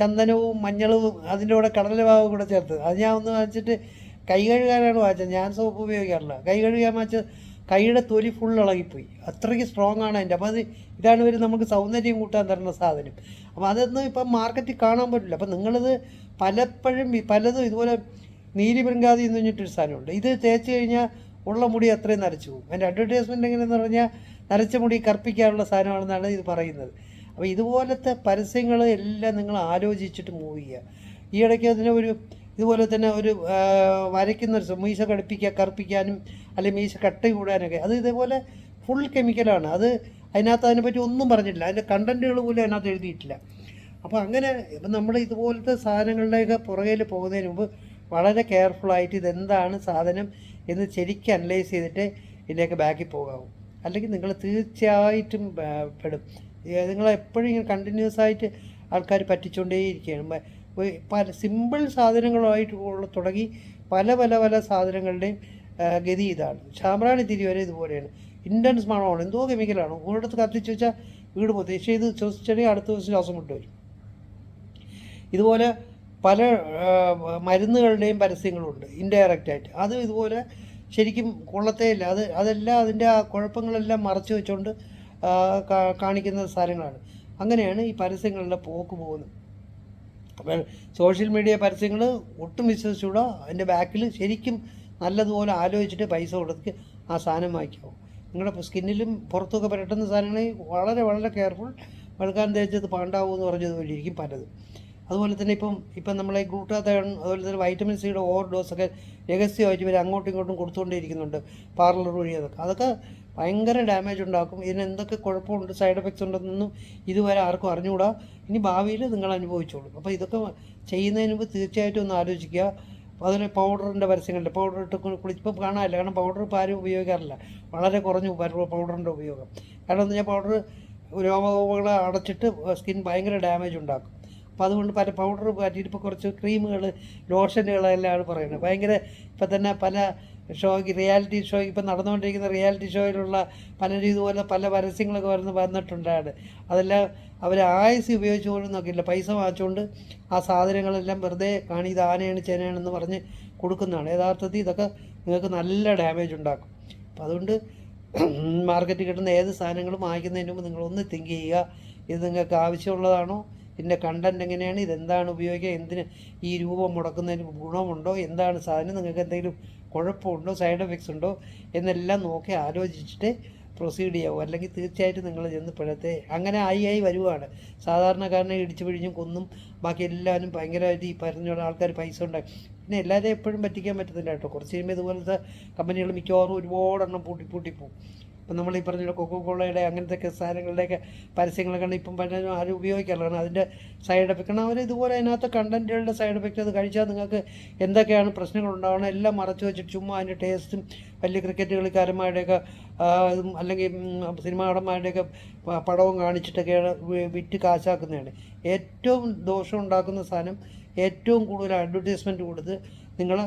ചന്ദനവും മഞ്ഞളും അതിന്റെ കൂടെ കടലമാവും കൂടെ ചേർത്ത്. അത് ഞാൻ ഒന്ന് വാങ്ങിച്ചിട്ട് കൈ കഴുകാനാണ് വാങ്ങിച്ചത്. ഞാൻ സോപ്പ് ഉപയോഗിക്കാറില്ല. കൈ കഴുകാൻ വാങ്ങിച്ചത് കൈയുടെ തൊലി ഫുൾ ഇളകിപ്പോയി. അത്രയ്ക്ക് സ്ട്രോങ് ആണ് അതിന്റെ. അപ്പോൾ അത് ഇതാണ് ഇവർ നമുക്ക് സൗന്ദര്യം കൂട്ടാൻ തരുന്ന സാധനം. അപ്പോൾ അതൊന്നും ഇപ്പം മാർക്കറ്റിൽ കാണാൻ പറ്റില്ല. അപ്പോൾ നിങ്ങളിത് പലപ്പോഴും പലതും ഇതുപോലെ നീലി ബൃങ്കാതി എന്ന് പറഞ്ഞിട്ടൊരു സാധനമുണ്ട്. ഇത് തേച്ച് കഴിഞ്ഞാൽ ഉള്ള മുടി അത്രയും നരച്ചു പോകും. അതിന്റെ അഡ്വർടൈസ്മെന്റ് എങ്ങനെയെന്ന് പറഞ്ഞാൽ നരച്ച മുടി കറുപ്പിക്കാനുള്ള സാധനമാണെന്നാണ് ഇത് പറയുന്നത്. അപ്പോൾ ഇതുപോലത്തെ പരസ്യങ്ങൾ എല്ലാം നിങ്ങൾ ആലോചിച്ചിട്ട് മൂവ് ചെയ്യുക. ഈ ഇടയ്ക്ക് അതിന് ഒരു ഇതുപോലെ തന്നെ ഒരു വരയ്ക്കുന്ന ഒരു മീശ കടുപ്പിക്കുക കറുപ്പിക്കാനും അല്ലെങ്കിൽ മീശ കട്ട് കൂടാനൊക്കെ. അത് ഇതേപോലെ ഫുൾ കെമിക്കലാണ് അത് അതിനകത്ത് അതിനെപ്പറ്റി ഒന്നും പറഞ്ഞിട്ടില്ല. അതിന്റെ കണ്ടന്റുകൾ പോലും അതിനകത്ത് എഴുതിയിട്ടില്ല. അപ്പോൾ അങ്ങനെ ഇപ്പം നമ്മൾ ഇതുപോലത്തെ സാധനങ്ങളുടെയൊക്കെ പുറകിൽ പോകുന്നതിന് മുമ്പ് വളരെ കെയർഫുള്ളായിട്ട് ഇതെന്താണ് സാധനം എന്ന് ശരിക്കും അനലൈസ് ചെയ്തിട്ട് ഇതിലേക്ക് ബാക്കിൽ പോകാവൂ. അല്ലെങ്കിൽ നിങ്ങൾ തീർച്ചയായിട്ടും പെടും. നിങ്ങൾ എപ്പോഴും ഇങ്ങനെ കണ്ടിന്യൂസ് ആയിട്ട് ആൾക്കാർ പറ്റിച്ചുകൊണ്ടേയിരിക്കുകയാണ് പല സിമ്പിൾ സാധനങ്ങളുമായിട്ട് ഉള്ള തുടങ്ങി പല പല പല സാധനങ്ങളുടെയും ഗതി ഇതാണ്. ചാമ്പ്രാണി തിരി വരെ ഇതുപോലെയാണ്. ഇൻഡൻസ് മണമാണ് എന്തോ കെമിക്കലാണ് ഒരിടത്ത് കത്തിച്ച് വെച്ചാൽ വീട് പോയി പക്ഷേ ഇത് ശ്വസിച്ചിട്ടുണ്ടെങ്കിൽ അടുത്ത ദിവസം ശ്വാസം കൊണ്ടുവരും. വരും ഇതുപോലെ പല മരുന്നുകളുടെയും പരസ്യങ്ങളുണ്ട് ഇൻഡയറക്റ്റായിട്ട് അത് ഇതുപോലെ ശരിക്കും കൊള്ളത്തേയില്ല. അത് അതെല്ലാം അതിന്റെ ആ കുഴപ്പങ്ങളെല്ലാം മറച്ചു വെച്ചുകൊണ്ട് കാണിക്കുന്ന സാധനങ്ങളാണ്. അങ്ങനെയാണ് ഈ പരസ്യങ്ങളുടെ പോക്ക് പോകുന്നത്. അപ്പോൾ സോഷ്യൽ മീഡിയ പരസ്യങ്ങൾ ഒട്ടും വിശ്വസിച്ചുകൂടാ. അതിന്റെ ബാക്കിൽ ശരിക്കും നല്ലതുപോലെ ആലോചിച്ചിട്ട് പൈസ കൊടുത്ത് ആ സാധനം വാങ്ങിക്കാവും നിങ്ങളുടെ സ്കിന്നിലും പുറത്തൊക്കെ പുരട്ടുന്ന സാധനങ്ങൾ വളരെ വളരെ കെയർഫുൾ വെളുക്കാൻ തേച്ചത് പാണ്ടാവും എന്ന് പറഞ്ഞതുപോലെ ഇരിക്കും പലതും. അതുപോലെ തന്നെ ഇപ്പം ഇപ്പം നമ്മളെ ഗ്ലൂട്ടാത്തൺ അതുപോലെ തന്നെ വൈറ്റമിൻ സിയുടെ ഓവർ ഡോസൊക്കെ രഹസ്യമായിട്ട് ഇവർ അങ്ങോട്ടും ഇങ്ങോട്ടും കൊടുത്തുകൊണ്ടേയിരിക്കുന്നുണ്ട് പാർലർ വഴി അതൊക്കെ. അതൊക്കെ ഭയങ്കര ഡാമേജ് ഉണ്ടാക്കും. ഇതിന് എന്തൊക്കെ കുഴപ്പമുണ്ട് സൈഡ് എഫക്ട്സ് ഉണ്ടെന്നൊന്നും ഇതുവരെ ആർക്കും അറിഞ്ഞുകൂടാ. ഇനി ഭാവിയിൽ നിങ്ങൾ അനുഭവിച്ചോളൂ. അപ്പോൾ ഇതൊക്കെ ചെയ്യുന്നതിന് മുമ്പ് തീർച്ചയായിട്ടും ഒന്ന് ആലോചിക്കുക. അതുപോലെ പൗഡറിന്റെ പരസ്യങ്ങളുണ്ട് പൗഡർ ഇട്ട് കുളിച്ചപ്പോൾ കാണാനില്ല. കാരണം പൗഡർ ഇപ്പോൾ ആരും ഉപയോഗിക്കാറില്ല. വളരെ കുറഞ്ഞു പൗഡറിന്റെ ഉപയോഗം. കാരണം എന്താ പൗഡർ രോഗങ്ങളെ അടച്ചിട്ട് സ്കിൻ ഭയങ്കര ഡാമേജ് ഉണ്ടാക്കും. അപ്പോൾ അതുകൊണ്ട് പല പൗഡർ മാറ്റിയിട്ട് ഇപ്പോൾ കുറച്ച് ക്രീമുകൾ ലോഷനുകളെല്ലാം പറയുന്നത്. ഭയങ്കര ഇപ്പം തന്നെ പല ഷോയ്ക്ക് റിയാലിറ്റി ഷോ ഇപ്പം നടന്നുകൊണ്ടിരിക്കുന്ന റിയാലിറ്റി ഷോയിലുള്ള പലരും ഇതുപോലെ പല പരസ്യങ്ങളൊക്കെ വരുന്ന വന്നിട്ടുണ്ടാണ്. അതെല്ലാം അവർ ആയുസ് ഉപയോഗിച്ച് പോലും നോക്കില്ല പൈസ വാങ്ങിച്ചുകൊണ്ട് ആ സാധനങ്ങളെല്ലാം വെറുതെ കാണി ഇത് ആനയാണ് ചേനയാണെന്ന് പറഞ്ഞ് കൊടുക്കുന്നതാണ്. യഥാർത്ഥത്തിൽ ഇതൊക്കെ നിങ്ങൾക്ക് നല്ല ഡാമേജ് ഉണ്ടാക്കും. അപ്പോൾ അതുകൊണ്ട് മാർക്കറ്റിൽ കിട്ടുന്ന ഏത് സാധനങ്ങളും വാങ്ങിക്കുന്നതിന് മുമ്പ് നിങ്ങളൊന്ന് തിങ്ക് ചെയ്യുക. ഇത് നിങ്ങൾക്ക് ആവശ്യമുള്ളതാണോ? ഇതിന്റെ കണ്ടന്റ് എങ്ങനെയാണ്? ഇതെന്താണ് ഉപയോഗിക്കുക? എന്തിന് ഈ രൂപം മുടക്കുന്നതിന് ഗുണമുണ്ടോ? എന്താണ് സാധനം? നിങ്ങൾക്ക് എന്തെങ്കിലും കുഴപ്പമുണ്ടോ? സൈഡ് എഫക്ട്സ് ഉണ്ടോ? എന്നെല്ലാം നോക്കി ആലോചിച്ചിട്ട് പ്രൊസീഡ് ചെയ്യാവും. അല്ലെങ്കിൽ തീർച്ചയായിട്ടും നിങ്ങൾ ചെന്ന് പിഴത്തെ അങ്ങനെ ആയി ആയി വരുവാണ്. സാധാരണക്കാരനെ ഇടിച്ചു പിഴിഞ്ഞും കൊന്നും ബാക്കി എല്ലാവരും ഭയങ്കരമായിട്ട് ഈ പറഞ്ഞ ആൾക്കാർ പൈസ ഉണ്ടാക്കി. പിന്നെ എല്ലാവരെയും എപ്പോഴും പറ്റിക്കാൻ പറ്റത്തില്ല കേട്ടോ. കുറച്ച് കഴിയുമ്പോൾ ഇതുപോലത്തെ കമ്പനികൾ മിക്കവാറും ഒരുപാടെണ്ണം പൂട്ടി പൂട്ടിപ്പോവും ഇപ്പം നമ്മൾ ഈ പറഞ്ഞ കൊക്കോ കോളയുടെ അങ്ങനത്തെ സാധനങ്ങളുടെയൊക്കെ പരസ്യങ്ങളൊക്കെ ഇപ്പം പലരും ആരും ഉപയോഗിക്കാറില്ല കാരണം അതിന്റെ സൈഡ് എഫക്റ്റ് കാരണം അവർ ഇതുപോലെ അതിനകത്ത് കണ്ടന്റുകളുടെ സൈഡ് എഫക്റ്റ് അത് കഴിച്ചാൽ നിങ്ങൾക്ക് എന്തൊക്കെയാണ് പ്രശ്നങ്ങൾ ഉണ്ടാവണം എല്ലാം മറച്ചു വെച്ചിട്ട് ചുമ്മാ അതിന്റെ ടേസ്റ്റും വലിയ ക്രിക്കറ്റ് കളിക്കാരന്മാരുടെയൊക്കെ അല്ലെങ്കിൽ സിനിമാടന്മാരുടെയൊക്കെ സിനിമാ പടവും കാണിച്ചിട്ടൊക്കെയാണ് വിറ്റ് കാശാക്കുന്നതാണ്. ഏറ്റവും ദോഷം ഉണ്ടാക്കുന്ന സാധനം ഏറ്റവും കൂടുതൽ അഡ്വർടൈസ്മെന്റ് കൊടുത്ത് നിങ്ങളെ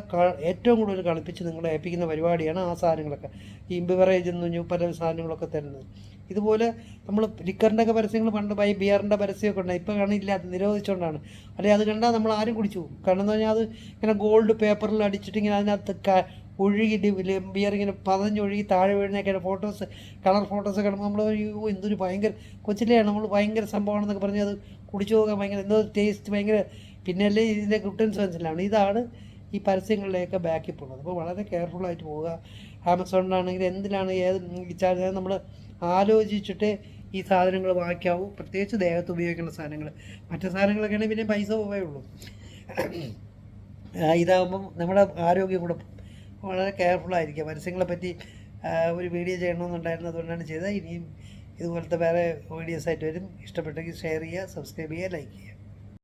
ഏറ്റവും കൂടുതൽ കളിപ്പിച്ച് നിങ്ങളെ ഏൽപ്പിക്കുന്ന പരിപാടിയാണ് ആ സാധനങ്ങളൊക്കെ. ഈ ബിവറേജ് എന്ന് പല സാധനങ്ങളൊക്കെ തരുന്നത്. ഇതുപോലെ നമ്മൾ ലിക്കറിന്റെ ഒക്കെ പരസ്യങ്ങൾ പണ്ട് ബൈ ബിയറിന്റെ പരസ്യമൊക്കെ ഉണ്ട് ഇപ്പോൾ കാണില്ല അത് നിരോധിച്ചുകൊണ്ടാണ് അല്ലെങ്കിൽ അത് കണ്ടാൽ നമ്മൾ ആരും കുടിച്ചു പോകും. കാരണം എന്ന് പറഞ്ഞാൽ അത് ഇങ്ങനെ ഗോൾഡ് പേപ്പറിൽ അടിച്ചിട്ട് ഇങ്ങനെ അതിനകത്ത് ഒഴുകി ബിയർ ഇങ്ങനെ പതഞ്ഞൊഴുകി താഴെ വീഴുന്നൊക്കെ ഫോട്ടോസ് കളർ ഫോട്ടോസ് കാണുമ്പോൾ നമ്മൾ അയ്യോ എന്തൊരു ഭയങ്കര കൊച്ചിലെയാണ്. നമ്മൾ ഭയങ്കര സംഭവമാണെന്നൊക്കെ പറഞ്ഞ് അത് കുടിച്ചു പോകാൻ ഭയങ്കര എന്തോ ടേസ്റ്റ് ഭയങ്കര പിന്നെയല്ലേ ഇതിന്റെ ഗുട്ടൻസ് മനസ്സിലാണ് ഇതാണ് ഈ പരസ്യങ്ങളിലേക്ക് ബാക്കിൽ പോകുന്നത്. അപ്പോൾ വളരെ കെയർഫുള്ളായിട്ട് പോവുക. ആമസോണിലാണെങ്കിൽ എന്തിനാണ് ഏത് വിചാരിച്ചാൽ നമ്മൾ ആലോചിച്ചിട്ട് ഈ സാധനങ്ങൾ വാങ്ങിക്കാവൂ. പ്രത്യേകിച്ച് ദേഹത്ത് ഉപയോഗിക്കുന്ന സാധനങ്ങൾ. മറ്റു സാധനങ്ങളൊക്കെ ആണെങ്കിൽ പിന്നെ പൈസ പോവേ ഉള്ളൂ. ഇതാകുമ്പം നമ്മുടെ ആരോഗ്യം കൂടെ. വളരെ കെയർഫുള്ളായിരിക്കുക പരസ്യങ്ങളെ പറ്റി ഒരു വീഡിയോ ചെയ്യണമെന്നുണ്ടായിരുന്നു. അതുകൊണ്ടാണ് ചെയ്തത്. ഇനിയും ഇതുപോലത്തെ വേറെ വീഡിയോസ് ആയിട്ട് വരും. ഇഷ്ടപ്പെട്ടെങ്കിൽ ഷെയർ ചെയ്യുക സബ്സ്ക്രൈബ് ചെയ്യുക ലൈക്ക് ചെയ്യുക.